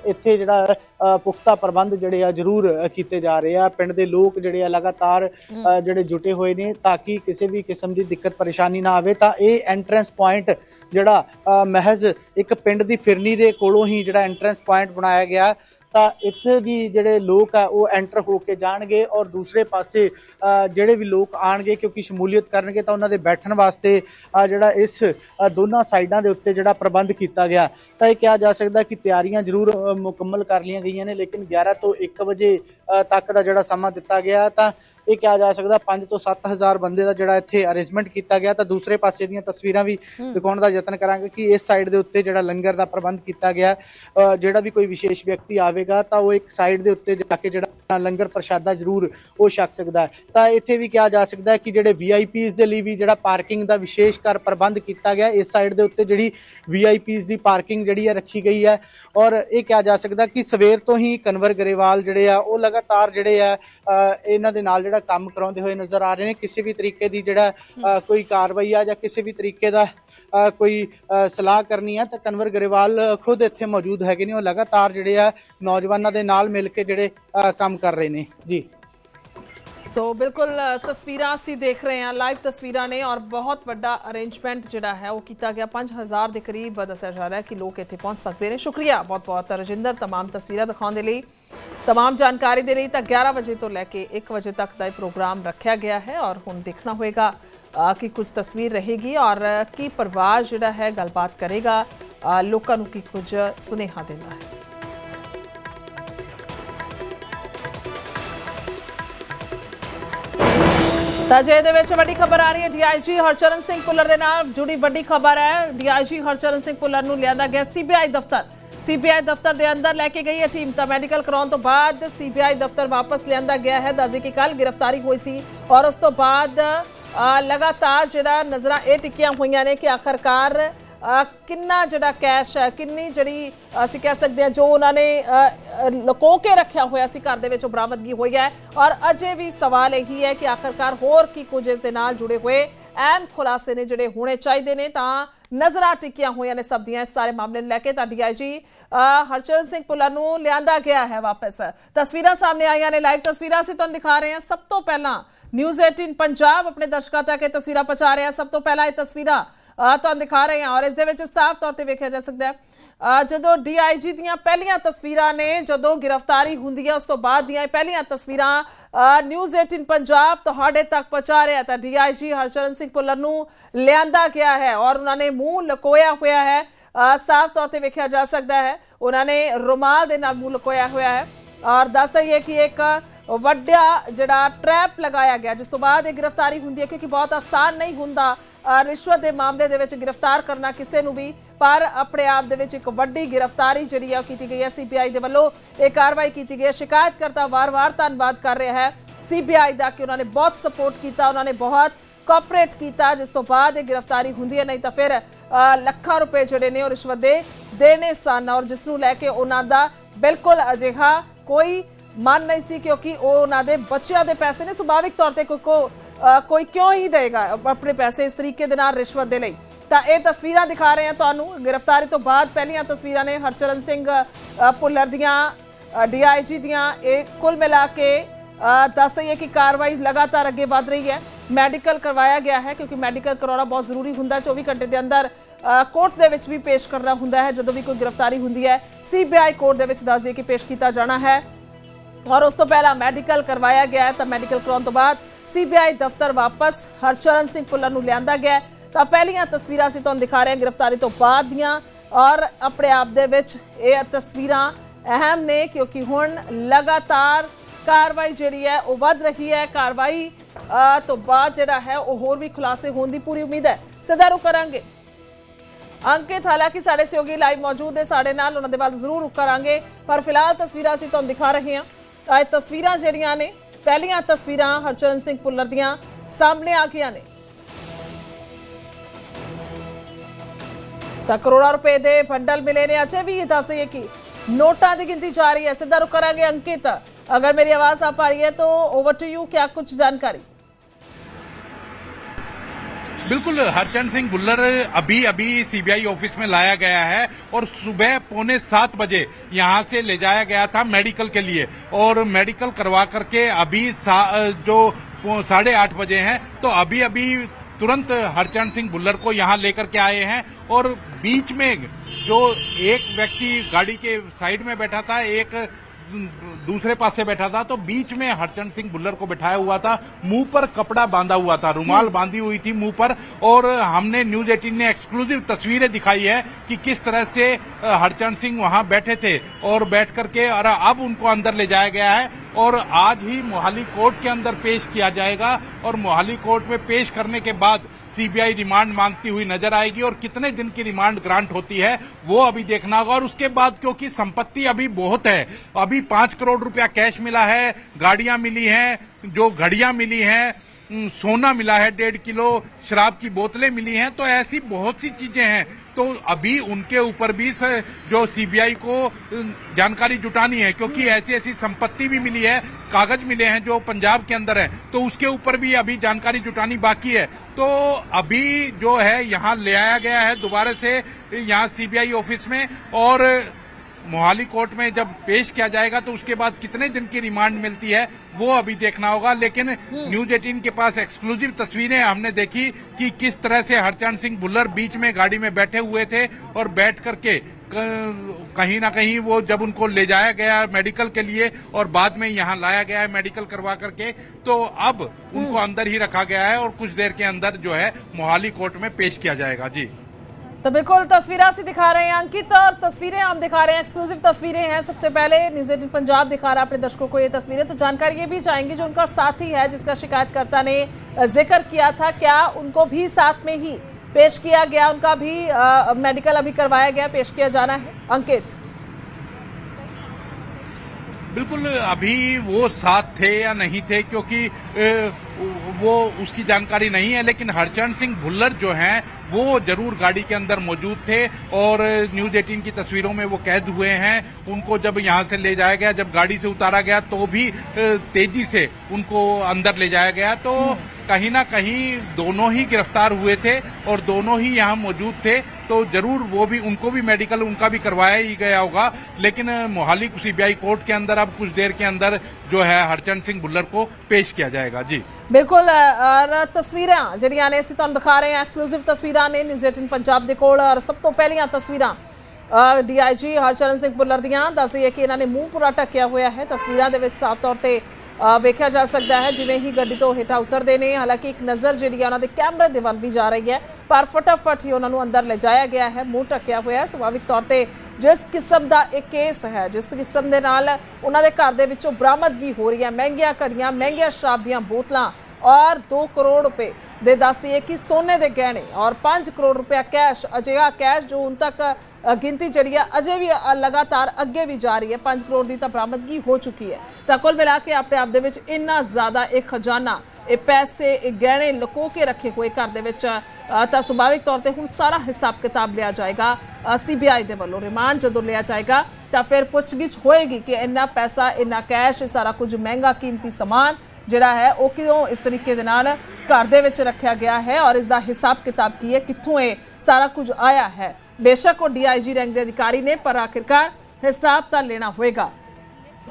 ਇੱਥੇ ਜਿਹੜਾ ਪੁਖਤਾ ਪ੍ਰਬੰਧ ਜਿਹੜੇ ਆ ਜ਼ਰੂਰ ਕੀਤੇ ਜਾ ਰਹੇ ਆ। ਪਿੰਡ ਦੇ ਲੋਕ ਜਿਹੜੇ ਆ ਲਗਾਤਾਰ ਜਿਹੜੇ ਜੁਟੇ ਹੋਏ ਨੇ ਤਾਂ ਕਿ ਕਿਸੇ ਵੀ ਕਿਸਮ ਦੀ ਦਿੱਕਤ ਪਰੇਸ਼ਾਨੀ ਨਾ ਆਵੇ। ਤਾਂ ਇਹ ਐਂਟਰੈਂਸ ਪੁਆਇੰਟ ਜਿਹੜਾ ਮਹਿਜ਼ ਇੱਕ ਪਿੰਡ ਦੀ ਫਿਰਨੀ ਦੇ ਕੋਲੋਂ ਹੀ ਜਿਹੜਾ ਐਂਟਰੈਂਸ ਪੁਆਇੰਟ ਬਣਾਇਆ ਗਿਆ। ਤਾਂ ਇੱਥੇ ਦੀ ਜਿਹੜੇ ਲੋਕ ਆ, ਉਹ ਐਂਟਰ ਹੋ ਕੇ ਜਾਣਗੇ ਔਰ ਦੂਸਰੇ ਪਾਸੇ ਜਿਹੜੇ ਵੀ ਲੋਕ ਆਣਗੇ ਕਿਉਂਕਿ ਸ਼ਮੂਲੀਅਤ ਕਰਨਗੇ ਤਾਂ ਉਹਨਾਂ ਦੇ ਬੈਠਣ ਵਾਸਤੇ ਜਿਹੜਾ ਇਸ ਦੋਨਾਂ ਸਾਈਡਾਂ ਦੇ ਉੱਤੇ ਜਿਹੜਾ ਪ੍ਰਬੰਧ ਕੀਤਾ ਗਿਆ। ਤਾਂ ਇਹ ਕਿਹਾ ਜਾ ਸਕਦਾ ਕਿ ਤਿਆਰੀਆਂ ਜ਼ਰੂਰ ਮੁਕੰਮਲ ਕਰ ਲਈਆਂ ਗਈਆਂ ਨੇ, ਲੇਕਿਨ 11 ਤੋਂ 1 ਵਜੇ ਤੱਕ ਦਾ ਜਿਹੜਾ ਸਮਾਂ ਦਿੱਤਾ ਗਿਆ। ਤਾਂ ਇਹ ਕਿਹਾ ਜਾ ਸਕਦਾ 5 ਤੋਂ 7000 ਬੰਦੇ ਦਾ ਜਿਹੜਾ ਇੱਥੇ ਅਰੇਂਜਮੈਂਟ ਕੀਤਾ ਗਿਆ ਤਾਂ ਦੂਸਰੇ ਪਾਸੇ ਦੀਆਂ ਤਸਵੀਰਾਂ ਵੀ ਦਿਖਾਉਣ ਦਾ ਯਤਨ ਕਰਾਂਗੇ ਕਿ ਇਸ ਸਾਈਡ ਦੇ ਉੱਤੇ ਜਿਹੜਾ ਲੰਗਰ ਦਾ ਪ੍ਰਬੰਧ ਕੀਤਾ ਗਿਆ ਜਿਹੜਾ ਵੀ ਕੋਈ ਵਿਸ਼ੇਸ਼ ਵਿਅਕਤੀ ਆਵੇਗਾ ਤਾਂ ਉਹ ਇੱਕ ਸਾਈਡ ਦੇ ਉੱਤੇ ਜਾ ਕੇ ਜਿਹੜਾ ਲੰਗਰ ਪ੍ਰਸ਼ਾਦਾ ਜ਼ਰੂਰ ਉਹ ਛਕ ਸਕਦਾ ਹੈ। ਤਾਂ ਇੱਥੇ ਵੀ ਕਿਹਾ ਜਾ ਸਕਦਾ ਹੈ ਕਿ ਜਿਹੜੇ ਵੀਆਈਪੀਜ਼ ਦੇ ਲਈ ਵੀ ਜਿਹੜਾ ਪਾਰਕਿੰਗ ਦਾ ਵਿਸ਼ੇਸ਼ ਕਰ ਪ੍ਰਬੰਧ ਕੀਤਾ ਗਿਆ, ਇਸ ਸਾਈਡ ਦੇ ਉੱਤੇ ਜਿਹੜੀ ਵੀਆਈਪੀਜ਼ ਦੀ ਪਾਰਕਿੰਗ ਜਿਹੜੀ ਹੈ ਰੱਖੀ ਗਈ ਹੈ। ਔਰ ਇਹ ਕਿਹਾ ਜਾ ਸਕਦਾ ਕਿ ਸਵੇਰ ਤੋਂ ਹੀ ਕਨਵਰ ਗਰੇਵਾਲ ਜਿਹੜੇ ਆ, ਉਹ ਲਗਾਤਾਰ ਜਿਹੜੇ ਆ ਇਹਨਾਂ ਦੇ ਨਾਲ ਜਿਹੜਾ ਕੰਮ ਕਰਾਉਂਦੇ ਹੋਏ ਨਜ਼ਰ ਆ ਰਹੇ ਨੇ। ਕਿਸੇ ਵੀ ਤਰੀਕੇ ਦੀ ਜਿਹੜਾ ਕੋਈ ਕਾਰਵਾਈ ਆ ਜਾਂ ਕਿਸੇ ਵੀ ਤਰੀਕੇ ਦਾ ਕੋਈ ਅ, ਸਲਾਹ ਕਰਨੀ ਆ ਤਾਂ ਕਨਵਰ ਗਰੇਵਾਲ ਖੁਦ ਇੱਥੇ ਮੌਜੂਦ ਹੈਗੇ ਨੇ ਉਹ ਲਗਾਤਾਰ ਜਿਹੜੇ ਆ ਨੌਜਵਾਨਾਂ ਦੇ ਨਾਲ ਮਿਲ ਕੇ ਜਿਹੜੇ ਅ, ਕੰਮ ਕਰ ਰਹੇ ਨੇ ਜੀ ਸੋ ਬਿਲਕੁਲ ਅ, ਤਸਵੀਰਾਂ ਅਸੀਂ ਦੇਖ ਰਹੇ ਹਾਂ ਲਾਈਵ ਤਸਵੀਰਾਂ ਨੇ ਔਰ ਬਹੁਤ ਵੱਡਾ ਅਰੇਂਜਮੈਂਟ ਜਿਹੜਾ ਹੈ ਉਹ ਕੀਤਾ ਗਿਆ 5000 ਦੇ ਕਰੀਬ ਦੱਸਿਆ ਜਾ ਰਿਹਾ ਹੈ ਕਿ ਲੋਕ ਇੱਥੇ ਪਹੁੰਚ ਸਕਦੇ ਨੇ ਸ਼ੁਕਰੀਆ ਬਹੁਤ ਬਹੁਤ ਰਜਿੰਦਰ तमाम ਤਸਵੀਰਾਂ ਦਿਖਾਉਣ ਦੇ ਲਈ तमाम ਜਾਣਕਾਰੀ ਦੇ ਲਈ ਤਾਂ 11 ਵਜੇ ਤੋਂ ਲੈ ਕੇ 1 ਵਜੇ ਤੱਕ ਦਾ ਇਹ ਪ੍ਰੋਗਰਾਮ ਰੱਖਿਆ ਗਿਆ ਹੈ ਔਰ ਹੁਣ ਦੇਖਣਾ ਹੋਏਗਾ ਅ, ਕਿ ਕੁਝ ਤਸਵੀਰ ਰਹੇਗੀ ਔਰ ਕੀ ਪਰਿਵਾਰ ਜਿਹੜਾ ਹੈ ਗੱਲਬਾਤ ਕਰੇਗਾ ਅ, ਲੋਕਾਂ ਨੂੰ ਕੀ ਕੁਝ ਸੁਨੇਹਾ ਦਿੰਦਾ ਹੈ ਤਾਂ ਜੇ ਇਹਦੇ ਵਿੱਚ ਵੱਡੀ ਖਬਰ ਆ ਰਹੀ ਹੈ ਡੀਆਈਜੀ ਹਰਚਰਨ ਸਿੰਘ ਪੁੱਲਰ ਦੇ ਨਾਲ ਜੁੜੀ ਵੱਡੀ ਖਬਰ ਹੈ ਡੀਆਈਜੀ ਹਰਚਰਨ ਸਿੰਘ ਪੁੱਲਰ ਨੂੰ ਲਿਆਂਦਾ ਗਿਆ ਸੀਬੀਆਈ ਦਫ਼ਤਰ ਸੀਬੀਆਈ ਦਫ਼ਤਰ ਦੇ ਅੰਦਰ ਲੈ ਕੇ ਗਈ ਹੈ ਟੀਮ ਤਾਂ ਮੈਡੀਕਲ ਕਰਾਉਣ ਤੋਂ ਬਾਅਦ ਸੀਬੀਆਈ ਦਫ਼ਤਰ ਵਾਪਸ ਲਿਆਂਦਾ ਗਿਆ ਹੈ ਦੱਸਦੇ ਕਿ ਕੱਲ ਗ੍ਰਿਫਤਾਰੀ ਹੋਈ ਸੀ ਔਰ ਉਸ ਤੋਂ ਬਾਅਦ ਅ, ਲਗਾਤਾਰ ਜਿਹੜਾ ਨਜ਼ਰਾਂ ਇਹ ਟਿਕੀਆਂ ਹੋਈਆਂ ਨੇ ਕਿ ਆਖਰਕਾਰ ਕਿੰਨਾ ਜਿਹੜਾ ਕੈਸ਼ ਹੈ ਕਿੰਨੀ ਜਿਹੜੀ ਅਸੀਂ ਕਹਿ ਸਕਦੇ ਹਾਂ ਜੋ ਉਹਨਾਂ ਨੇ ਅ, ਲੁਕੋ ਕੇ ਰੱਖਿਆ ਹੋਇਆ ਸੀ ਘਰ ਦੇ ਵਿੱਚ ਉਹ ਬਰਾਮਦਗੀ ਹੋਈ ਹੈ। ਔਰ ਅਜੇ ਵੀ ਸਵਾਲ ਇਹੀ ਹੈ ਕਿ ਆਖਰਕਾਰ ਹੋਰ ਕੀ ਕੁਝ ਇਸ ਦੇ ਨਾਲ ਜੁੜੇ ਹੋਏ ਅਹਿਮ ਖੁਲਾਸੇ ਨੇ ਜਿਹੜੇ ਹੋਣੇ ਚਾਹੀਦੇ ਨੇ ਤਾਂ ਨਜ਼ਰਾਂ ਟਿਕੀਆਂ ਹੋਈਆਂ ਨੇ ਸਭ ਦੀਆਂ ਇਸ ਸਾਰੇ ਮਾਮਲੇ ਨੂੰ ਲੈ ਕੇ ਤਾਂ ਡੀਆਈਜੀ ਹਰਚਰਨ ਸਿੰਘ ਪੁੱਲਰ ਨੂੰ ਲਿਆਂਦਾ ਗਿਆ ਹੈ ਵਾਪਸ। ਤਸਵੀਰਾਂ ਸਾਹਮਣੇ ਆਈਆਂ ਨੇ ਲਾਈਵ ਤਸਵੀਰਾਂ ਅਸੀਂ ਤੁਹਾਨੂੰ ਦਿਖਾ ਰਹੇ ਹਾਂ। ਸਭ ਤੋਂ ਪਹਿਲਾਂ ਨਿਊਜ਼ 18 ਪੰਜਾਬ ਆਪਣੇ ਦਰਸ਼ਕਾਂ ਤੱਕ ਇਹ ਤਸਵੀਰਾਂ ਪਹੁੰਚਾ ਰਿਹਾ। ਸਭ ਤੋਂ ਪਹਿਲਾਂ ਇਹ ਤਸਵੀਰਾਂ ਅ, ਤੁਹਾਨੂੰ ਦਿਖਾ ਰਹੇ ਹਾਂ ਔਰ ਇਸ ਦੇ ਵਿੱਚ ਸਾਫ਼ ਤੌਰ ਤੇ ਵੇਖਿਆ ਜਾ ਸਕਦਾ ਹੈ। ਜਦੋਂ ਡੀਆਈਜੀ ਦੀਆਂ ਪਹਿਲੀਆਂ ਤਸਵੀਰਾਂ ਨੇ, ਜਦੋਂ ਗ੍ਰਿਫਤਾਰੀ ਹੁੰਦੀ ਹੈ, ਉਸ ਤੋਂ ਬਾਅਦ ਦੀਆਂ ਇਹ ਪਹਿਲੀਆਂ ਤਸਵੀਰਾਂ ਨਿਊਜ਼ 18 ਪੰਜਾਬ ਤੁਹਾਡੇ ਤੱਕ ਪਹੁੰਚਾ ਰਿਹਾ ਤਾਂ ਡੀਆਈਜੀ ਹਰਚਰਨ ਸਿੰਘ ਪੁੱਲਰ ਨੂੰ ਲਿਆਂਦਾ ਗਿਆ ਹੈ ਔਰ ਉਹਨਾਂ ਨੇ ਮੂੰਹ ਲਕੋਇਆ ਹੋਇਆ ਹੈ। ਸਾਫ਼ ਤੌਰ ਤੇ ਵੇਖਿਆ ਜਾ ਸਕਦਾ ਹੈ, ਉਹਨਾਂ ਨੇ ਰੁਮਾਲ ਦੇ ਨਾਲ ਮੂੰਹ ਲਕੋਇਆ ਹੋਇਆ ਹੈ ਔਰ ਦੱਸ ਦਈਏ ਕਿ ਇੱਕ ਵੱਡਾ ਜਿਹੜਾ ਟ੍ਰੈਪ ਲਗਾਇਆ ਗਿਆ, ਜਿਸ ਤੋਂ ਬਾਅਦ ਇਹ ਗ੍ਰਿਫਤਾਰੀ ਹੁੰਦੀ ਹੈ, ਕਿਉਂਕਿ ਬਹੁਤ ਆਸਾਨ ਨਹੀਂ ਹੁੰਦਾ ਰਿਸ਼ਵਤ ਦੇ ਮਾਮਲੇ ਦੇ ਵਿੱਚ ਗ੍ਰਿਫਤਾਰ ਕਰਨਾ, ਕਿਸੇ ਨੂੰ ਵੀ ਪਰ ਆਪਣੇ ਆਪ ਦੇ ਵਿੱਚ ਇੱਕ ਵੱਡੀ ਗ੍ਰਿਫਤਾਰੀ ਜਿਹੜੀ ਹੈ ਉਹ ਕੀਤੀ ਗਈ ਹੈ। ਸੀਬੀਆਈ ਦੇ ਵੱਲੋਂ ਇਹ ਕਾਰਵਾਈ ਕੀਤੀ ਗਈ ਹੈ। ਸ਼ਿਕਾਇਤਕਰਤਾ ਵਾਰ-ਵਾਰ ਧੰਨਵਾਦ ਕਰ ਰਿਹਾ ਹੈ। ਸੀਬੀਆਈ ਦਾ ਕਿ ਉਹਨਾਂ ਨੇ ਬਹੁਤ ਸਪੋਰਟ ਕੀਤਾ, ਉਹਨਾਂ ਨੇ ਬਹੁਤ ਕੋਆਪਰੇਟ ਕੀਤਾ, ਜਿਸ ਤੋਂ ਬਾਅਦ ਇਹ ਗ੍ਰਿਫਤਾਰੀ ਹੁੰਦੀ ਹੈ। ਨਹੀਂ ਤਾਂ ਫਿਰ ਲੱਖਾਂ ਰੁਪਏ ਜਿਹੜੇ ਨੇ ਉਹ ਰਿਸ਼ਵਤ ਦੇ ਦੇਣੇ ਸਨ ਔਰ ਜਿਸ ਨੂੰ ਲੈ ਕੇ ਉਹਨਾਂ ਦਾ ਬਿਲਕੁਲ ਅਜਿਹਾ ਕੋਈ ਮਨ ਨਹੀਂ ਸੀ ਕਿਉਂਕਿ ਉਹ ਉਹਨਾਂ ਦੇ ਬੱਚਿਆਂ ਦੇ ਪੈਸੇ ਨੇ। ਸੁਭਾਵਿਕ ਤੌਰ ਤੇ ਕੋਈ ਕੋਈ ਕਿਉਂ ਹੀ ਦੇਗਾ ਆਪਣੇ ਪੈਸੇ ਇਸ ਤਰੀਕੇ ਦੇ ਨਾਲ ਰਿਸ਼ਵਤ ਦੇ ਲਈ। ਤਾਂ ਇਹ ਤਸਵੀਰਾਂ ਦਿਖਾ ਰਹੇ ਹਾਂ ਤੁਹਾਨੂੰ। ਗ੍ਰਿਫਤਾਰੀ ਤੋਂ ਬਾਅਦ ਪਹਿਲੀਆਂ ਤਸਵੀਰਾਂ ਨੇ ਹਰਚਰਨ ਸਿੰਘ ਅ, ਪੁੱਲਰ ਦੀਆਂ ਡੀਆਈਜੀ ਦੀਆਂ। ਇਹ ਕੁੱਲ ਮਿਲਾ ਕੇ ਅ, ਦੱਸ ਦਈਏ ਕਿ ਕਾਰਵਾਈ ਲਗਾਤਾਰ ਅੱਗੇ ਵਧ ਰਹੀ ਹੈ। ਮੈਡੀਕਲ ਕਰਵਾਇਆ ਗਿਆ ਹੈ ਕਿਉਂਕਿ ਮੈਡੀਕਲ ਕਰਾਉਣਾ ਬਹੁਤ ਜ਼ਰੂਰੀ ਹੁੰਦਾ ਹੈ। 24 ਘੰਟੇ ਦੇ ਅੰਦਰ ਕੋਰਟ ਦੇ ਵਿੱਚ ਵੀ ਪੇਸ਼ ਕਰਨਾ ਹੁੰਦਾ ਹੈ। ਜਦੋਂ ਵੀ ਕੋਈ ਗ੍ਰਿਫਤਾਰੀ ਹੁੰਦੀ ਹੈ ਸੀਬੀਆਈ ਕੋਰਟ ਦੇ ਵਿੱਚ ਦੱਸ ਦਈਏ ਕਿ ਪੇਸ਼ ਕੀਤਾ ਜਾਣਾ ਹੈ। ਔਰ ਉਸ ਤੋਂ ਪਹਿਲਾਂ ਮੈਡੀਕਲ ਕਰਵਾਇਆ ਗਿਆ ਤਾਂ ਮੈਡੀਕਲ ਕਰਾਉਣ ਤੋਂ ਬਾਅਦ ਸੀਬੀਆਈ ਦਫ਼ਤਰ ਵਾਪਸ ਹਰਚਰਨ ਸਿੰਘ ਪੁੱਲਰ ਨੂੰ ਲਿਆਂਦਾ ਗਿਆ ਤਾਂ ਪਹਿਲੀਆਂ ਤਸਵੀਰਾਂ ਅਸੀਂ ਤੁਹਾਨੂੰ ਦਿਖਾ ਰਹੇ ਹਾਂ ਗ੍ਰਿਫਤਾਰੀ ਤੋਂ ਬਾਅਦ ਦੀਆਂ। ਔਰ ਆਪਣੇ ਆਪ ਦੇ ਵਿੱਚ ਇਹ ਤਸਵੀਰਾਂ ਅਹਿਮ ਨੇ ਕਿਉਂਕਿ ਹੁਣ ਲਗਾਤਾਰ ਕਾਰਵਾਈ ਜਿਹੜੀ ਹੈ ਉਹ ਵੱਧ ਰਹੀ ਹੈ। ਕਾਰਵਾਈ ਤੋਂ ਬਾਅਦ ਜਿਹੜਾ ਹੈ ਉਹ ਹੋਰ ਵੀ ਖੁਲਾਸੇ ਹੋਣ ਦੀ ਪੂਰੀ ਉਮੀਦ ਹੈ। ਸਦਾ ਰੁਕ ਕਰਾਂਗੇ। ਅੰਕਿਤ, ਹਾਲਾਂਕਿ ਸਾਡੇ ਸਹਿਯੋਗੀ ਲਾਈਵ ਮੌਜੂਦ ਨੇ, ਸਾਡੇ ਨਾਲ ਉਹਨਾਂ ਦੇ ਵੱਲ ਜ਼ਰੂਰ ਰੁਕ ਕਰਾਂਗੇ। ਪਰ ਫਿਲਹਾਲ ਤਸਵੀਰਾਂ ਅਸੀਂ ਤੁਹਾਨੂੰ ਦਿਖਾ ਰਹੇ ਹਾਂ। ਤਾਂ ਇਹ ਤਸਵੀਰਾਂ ਜਿਹੜੀਆਂ ਨੇ, ਪਹਿਲੀਆਂ ਤਸਵੀਰਾਂ ਹਰਚਰਨ ਸਿੰਘ ਪੁੱਲਰ ਦੀਆਂ ਸਾਹਮਣੇ ਆ ਗਈਆਂ ਨੇ। ਤਾਂ ਕਰੋੜਾਂ ਰੁਪਏ ਦੇ ਬੰਡਲ ਮਿਲੇ ਨੇ ਅਜੇ ਵੀ ਇਹ ਦੱਸ ਰਹੀ ਹੈ ਕਿ ਨੋਟਾਂ ਦੀ ਗਿਣਤੀ ਜਾਰੀ ਹੈ ਸਿੱਧਾ ਰੁਕ ਕਰਾਂਗੇ ਅੰਕਿਤ ਅਗਰ ਮੇਰੀ ਆਵਾਜ਼ ਆ ਪਾ ਰਹੀ ਹੈ तो ओवर टू यू क्या कुछ जानकारी बिल्कुल हरचंद सिंह बुल्लर अभी अभी सीबीआई ऑफिस में लाया गया है और सुबह पौने सात बजे यहां से ले जाया गया था मेडिकल के लिए और मेडिकल करवा करके अभी सा- जो साढ़े आठ बजे हैं तो अभी अभी तुरंत हरचंद सिंह बुल्लर को यहां लेकर के आए हैं और बीच में जो एक व्यक्ति गाड़ी के साइड में बैठा था एक दूसरे पास से बैठा था तो बीच में हरचंद सिंह बुल्लर को बैठाया हुआ था, मुँह पर कपड़ा बांधा हुआ था, रुमाल बांधी हुई थी मुँह पर, और हमने न्यूज़ 18 ने एक्सक्लूसिव तस्वीरें दिखाई है कि किस तरह से हरचंद सिंह वहाँ बैठे थे, और बैठ करके और अब उनको अंदर ले जाया गया है, और आज ही मोहाली कोर्ट के अंदर पेश किया जाएगा, और मोहाली कोर्ट में पेश करने के बाद सीबीआई रिमांड मांगती हुई नज़र आएगी और कितने दिन की रिमांड ग्रांट होती है, वो अभी देखना होगा। और उसके बाद क्योंकि संपत्ति अभी बहुत है, अभी पाँच करोड़ रुपया कैश मिला है, गाड़ियाँ मिली हैं, जो घड़ियाँ मिली हैं सोना मिला है डेढ़ किलो शराब की बोतलें मिली हैं तो ऐसी बहुत सी चीज़ें हैं। तो अभी उनके ऊपर भी स- जो सीबीआई को जानकारी जुटानी है क्योंकि ऐसी ऐसी संपत्ति भी मिली है कागज़ मिले हैं जो पंजाब के अंदर है तो उसके ऊपर भी अभी जानकारी जुटानी बाकी है। तो अभी जो है यहाँ ले आया गया है दोबारा से यहाँ सीबीआई ऑफ़िस में और मोहाली कोर्ट में जब पेश किया जाएगा तो उसके बाद कितने दिन की रिमांड मिलती है वो अभी देखना होगा। लेकिन न्यूज़ 18 के पास एक्सक्लूसिव तस्वीरें हमने देखी कि किस तरह से हरचंद सिंह बुल्लर बीच में गाड़ी में बैठे हुए थे और बैठ करके कहीं ना कहीं वो जब उनको ले जाया गया मेडिकल के लिए और बाद में यहाँ लाया गया है मेडिकल करवा करके तो अब उनको अंदर ही रखा गया है और कुछ देर के अंदर जो है मोहाली कोर्ट में पेश किया जाएगा। जी। तो बिल्कुल तस्वीरें से दिखा रहे हैं अंकित और तस्वीरें हम दिखा रहे हैं एक्सक्लूसिव तस्वीरें हैं। सबसे पहले न्यूज़ एटीन पंजाब दिखा रहा है अपने दर्शकों को ये तस्वीरें तो जानकारी ये भी चाहेंगे जो उनका साथी है जिसका शिकायतकर्ता ने ज़िक्र किया था क्या उनको भी साथ में ही पेश किया गया उनका भी अ, मेडिकल अभी करवाया गया पेश किया जाना है। अंकित। बिल्कुल अभी वो साथ थे या नहीं थे क्योंकि अ, वो उसकी जानकारी नहीं है, लेकिन हरचंद सिंह भुल्लर जो हैं, वो ज़रूर गाड़ी के अंदर मौजूद थे और न्यूज़ 18 की तस्वीरों में वो कैद हुए हैं। उनको जब यहाँ से ले जाया गया, जब गाड़ी से उतारा गया तो भी तेज़ी से उनको अंदर ले जाया गया। तो कहीं ना कहीं दोनों ही गिरफ्तार हुए थे और दोनों ही यहाँ मौजूद थे तो जरूर वो भी उनको भी मेडिकल उनका भी करवाया ही गया होगा लेकिन अ, मोहाली सीबीआई कोर्ट के अंदर अब कुछ देर के अंदर जो है हरचंद सिंह बुल्लर को पेश किया जाएगा जी ਬਿਲਕੁਲ ਔਰ ਤਸਵੀਰਾਂ ਜਿਹੜੀਆਂ ਨੇ ਅਸੀਂ ਤੁਹਾਨੂੰ ਦਿਖਾ ਰਹੇ ਹਾਂ ਐਕਸਕਲੂਸਿਵ ਤਸਵੀਰਾਂ ਨੇ ਨਿਊਜ਼ 18 ਪੰਜਾਬ ਦੇ ਕੋਲ ਔਰ ਸਭ ਤੋਂ ਪਹਿਲੀਆਂ ਤਸਵੀਰਾਂ ਡੀਆਈਜੀ ਹਰਚਰਨ ਸਿੰਘ ਭੁੱਲਰ ਦੀਆਂ ਦੱਸਦੀ ਹੈ ਕਿ ਇਹਨਾਂ ਨੇ ਮੂੰਹ ਪੂਰਾ ਢੱਕਿਆ ਹੋਇਆ ਹੈ ਤਸਵੀਰਾਂ ਦੇ ਵਿੱਚ ਸਾਫ਼ ਤੌਰ ਤੇ ਅ, ਵੇਖਿਆ ਜਾ ਸਕਦਾ ਹੈ, ਜਿਵੇਂ ਹੀ ਗੱਡੀ ਤੋਂ ਹੇਠਾਂ ਉਤਰਦੇ ਨੇ, ਹਾਲਾਂਕਿ ਇੱਕ ਨਜ਼ਰ ਜਿਹੜੀ ਆ ਉਹਨਾਂ ਦੇ ਕੈਮਰੇ ਦੇ ਵੱਲ ਵੀ ਜਾ ਰਹੀ ਹੈ, ਪਰ ਫਟਾਫਟ ਹੀ ਉਹਨਾਂ ਨੂੰ ਅੰਦਰ ਲਿਜਾਇਆ ਗਿਆ ਹੈ, ਮੂੰਹ ਢੱਕਿਆ ਹੋਇਆ ਹੈ। ਸੁਭਾਵਿਕ ਤੌਰ ਤੇ ਜਿਸ ਕਿਸਮ ਦਾ ਇਹ ਕੇਸ ਹੈ, ਜਿਸ ਕਿਸਮ ਦੇ ਨਾਲ ਉਹਨਾਂ ਦੇ ਘਰ ਦੇ ਵਿੱਚੋਂ ਬਰਾਮਦਗੀ ਹੋ ਰਹੀ ਹੈ, ਮਹਿੰਗੀਆਂ ਘੜੀਆਂ, ਮਹਿੰਗੀਆਂ ਸ਼ਰਾਬ ਦੀਆਂ ਬੋਤਲਾਂ ਔਰ 2 ਕਰੋੜ ਰੁਪਏ ਦੇ ਦੱਸਦੀ ਹੈ ਕਿ ਸੋਨੇ ਦੇ ਗਹਿਣੇ ਔਰ 5 ਕਰੋੜ ਰੁਪਇਆ ਕੈਸ਼, ਅਜਿਹਾ ਕੈਸ਼ ਜੋ ਹੁਣ ਤੱਕ ਗਿਣਤੀ ਜਿਹੜੀ ਆ ਅਜੇ ਵੀ ਲਗਾਤਾਰ ਅੱਗੇ ਵੀ ਜਾ ਰਹੀ ਹੈ। 5 ਕਰੋੜ ਦੀ ਤਾਂ ਬਰਾਮਦਗੀ ਹੋ ਚੁੱਕੀ ਹੈ। ਤਾਂ ਕੁੱਲ ਮਿਲਾ ਕੇ ਆਪਣੇ ਆਪ ਦੇ ਵਿੱਚ ਇੰਨਾ ਜ਼ਿਆਦਾ ਇਹ ਖਜ਼ਾਨਾ, ਇਹ ਪੈਸੇ, ਇਹ ਗਹਿਣੇ ਲੁਕੋ ਕੇ ਰੱਖੇ ਹੋਏ ਘਰ ਦੇ ਵਿੱਚ ਤਾਂ ਸੁਭਾਵਿਕ ਤੌਰ ਤੇ ਹੁਣ ਸਾਰਾ ਹਿਸਾਬ ਕਿਤਾਬ ਲਿਆ ਜਾਏਗਾ ਸੀਬੀਆਈ ਦੇ ਵੱਲੋਂ। ਰਿਮਾਂਡ ਜਦੋਂ ਲਿਆ ਜਾਏਗਾ, ਤਾਂ ਫਿਰ ਪੁੱਛਗਿੱਛ ਹੋਏਗੀ ਕਿ ਇੰਨਾ ਪੈਸਾ, ਇੰਨਾ ਕੈਸ਼ ਸਾਰਾ ਕੁਝ ਮਹਿੰਗਾ ਕੀਮਤੀ ਸਮਾਨ ਜਿਹੜਾ ਹੈ, ਉਹ ਕਿਉਂ ਇਸ ਤਰੀਕੇ ਦੇ ਨਾਲ ਘਰ ਦੇ ਵਿੱਚ ਰੱਖਿਆ ਗਿਆ ਹੈ ਔਰ ਇਸ ਦਾ ਹਿਸਾਬ ਕਿਤਾਬ ਕੀ ਹੈ, ਕਿੱਥੋਂ ਇਹ ਸਾਰਾ ਕੁਝ ਆਇਆ ਹੈ। ਬੇਸ਼ੱਕ ਉਹ ਡੀਆਈਜੀ ਰੈਂਕ ਦੇ ਅਧਿਕਾਰੀ ਨੇ, ਪਰ ਆਖਿਰਕਾਰ ਹਿਸਾਬ ਤਾਂ ਲੈਣਾ ਹੋਏਗਾ।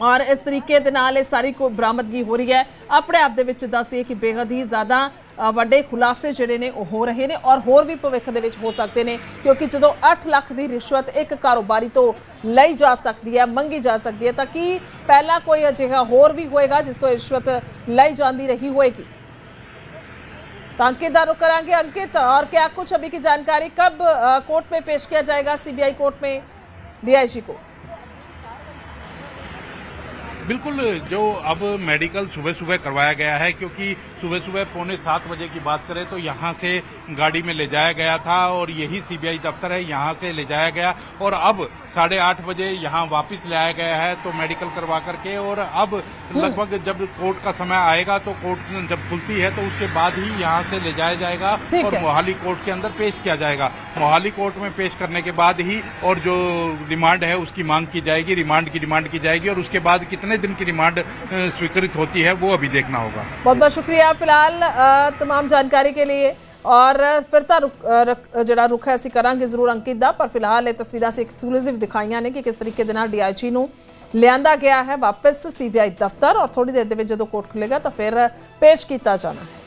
ਔਰ ਇਸ ਤਰੀਕੇ ਦੇ ਨਾਲ ਇਹ ਸਾਰੀ ਕੋ ਬਰਾਮਦਗੀ ਹੋ ਰਹੀ ਹੈ। ਆਪਣੇ ਆਪ ਦੇ ਵਿੱਚ ਦੱਸਦੇ ਕਿ ਬੇਹੱਦ ਹੀ ਜ਼ਿਆਦਾ ਵੱਡੇ ਖੁਲਾਸੇ ਜਿਹੜੇ ਨੇ ਉਹ ਹੋ ਰਹੇ ਨੇ ਔਰ ਹੋਰ ਵੀ ਭਵਿੱਖ ਦੇ ਵਿੱਚ ਹੋ ਸਕਦੇ ਨੇ ਕਿਉਂਕਿ ਜਦੋਂ 8 ਲੱਖ ਦੀ ਰਿਸ਼ਵਤ ਇੱਕ ਕਾਰੋਬਾਰੀ ਤੋਂ ਲਈ ਜਾ ਸਕਦੀ ਹੈ ਮੰਗੀ ਜਾ ਸਕਦੀ ਹੈ ਤਾਂ ਕੀ ਪਹਿਲਾਂ ਕੋਈ ਅਜਿਹਾ ਹੋਰ ਵੀ ਹੋਏਗਾ ਜਿਸ ਤੋਂ ਰਿਸ਼ਵਤ ਲਈ ਜਾਂਦੀ ਰਹੀ ਹੋਏਗੀ तो अंकित दारो कराएंगे अंकित और क्या कुछ अभी की जानकारी कब अ, कोर्ट में पेश किया जाएगा सीबीआई कोर्ट में डीआईजी को बिल्कुल जो अब मेडिकल सुबह सुबह करवाया गया है क्योंकि सुबह सुबह पौने सात बजे की बात करें तो यहाँ से गाड़ी में ले जाया गया था और यही सीबीआई दफ्तर है यहाँ से ले जाया गया और अब साढ़े आठ बजे यहाँ वापस ले आया गया है तो मेडिकल करवा करके और अब लगभग जब कोर्ट का समय आएगा तो कोर्ट जब खुलती है तो उसके बाद ही यहाँ से ले जाया जाएगा और मोहाली कोर्ट के अंदर पेश किया जाएगा। मोहाली कोर्ट में पेश करने के बाद ही और जो रिमांड है उसकी मांग की जाएगी रिमांड की डिमांड की जाएगी और उसके बाद कितने दिन की रिमांड अ, स्वीकृत होती है वो अभी देखना होगा ਬਹੁਤ ਬਹੁਤ ਸ਼ੁਕਰੀਆ ਫਿਲਹਾਲ ਅ, तमाम ਜਾਣਕਾਰੀ ਕੇ ਲਈ ਔਰ ਫਿਰ ਤਾਂ ਰੁਕ- ਅ, ਰਕ- ਜਿਹੜਾ ਰੁਖ ਹੈ ਅਸੀਂ ਕਰਾਂਗੇ ਜ਼ਰੂਰ ਅੰਕਿਤ ਦਾ ਪਰ ਫਿਲਹਾਲ ਇਹ ਤਸਵੀਰਾਂ ਅਸੀਂ ਐਕਸਕਲੂਸਿਵ ਦਿਖਾਈਆਂ ਨੇ ਕਿ ਕਿਸ ਤਰੀਕੇ ਦੇ ਨਾਲ ਡੀਆਈਜੀ ਨੂੰ ਲਿਆਂਦਾ ਗਿਆ ਹੈ ਵਾਪਸ ਸੀਬੀਆਈ ਦਫ਼ਤਰ ਔਰ ਥੋੜੀ ਦੇਰ ਦੇ ਵਿੱਚ ਜਦੋਂ ਕੋਰਟ ਖੁੱਲੇਗਾ ਤਾਂ ਫਿਰ ਪੇਸ਼ ਕੀਤਾ ਜਾਣਾ ਹੈ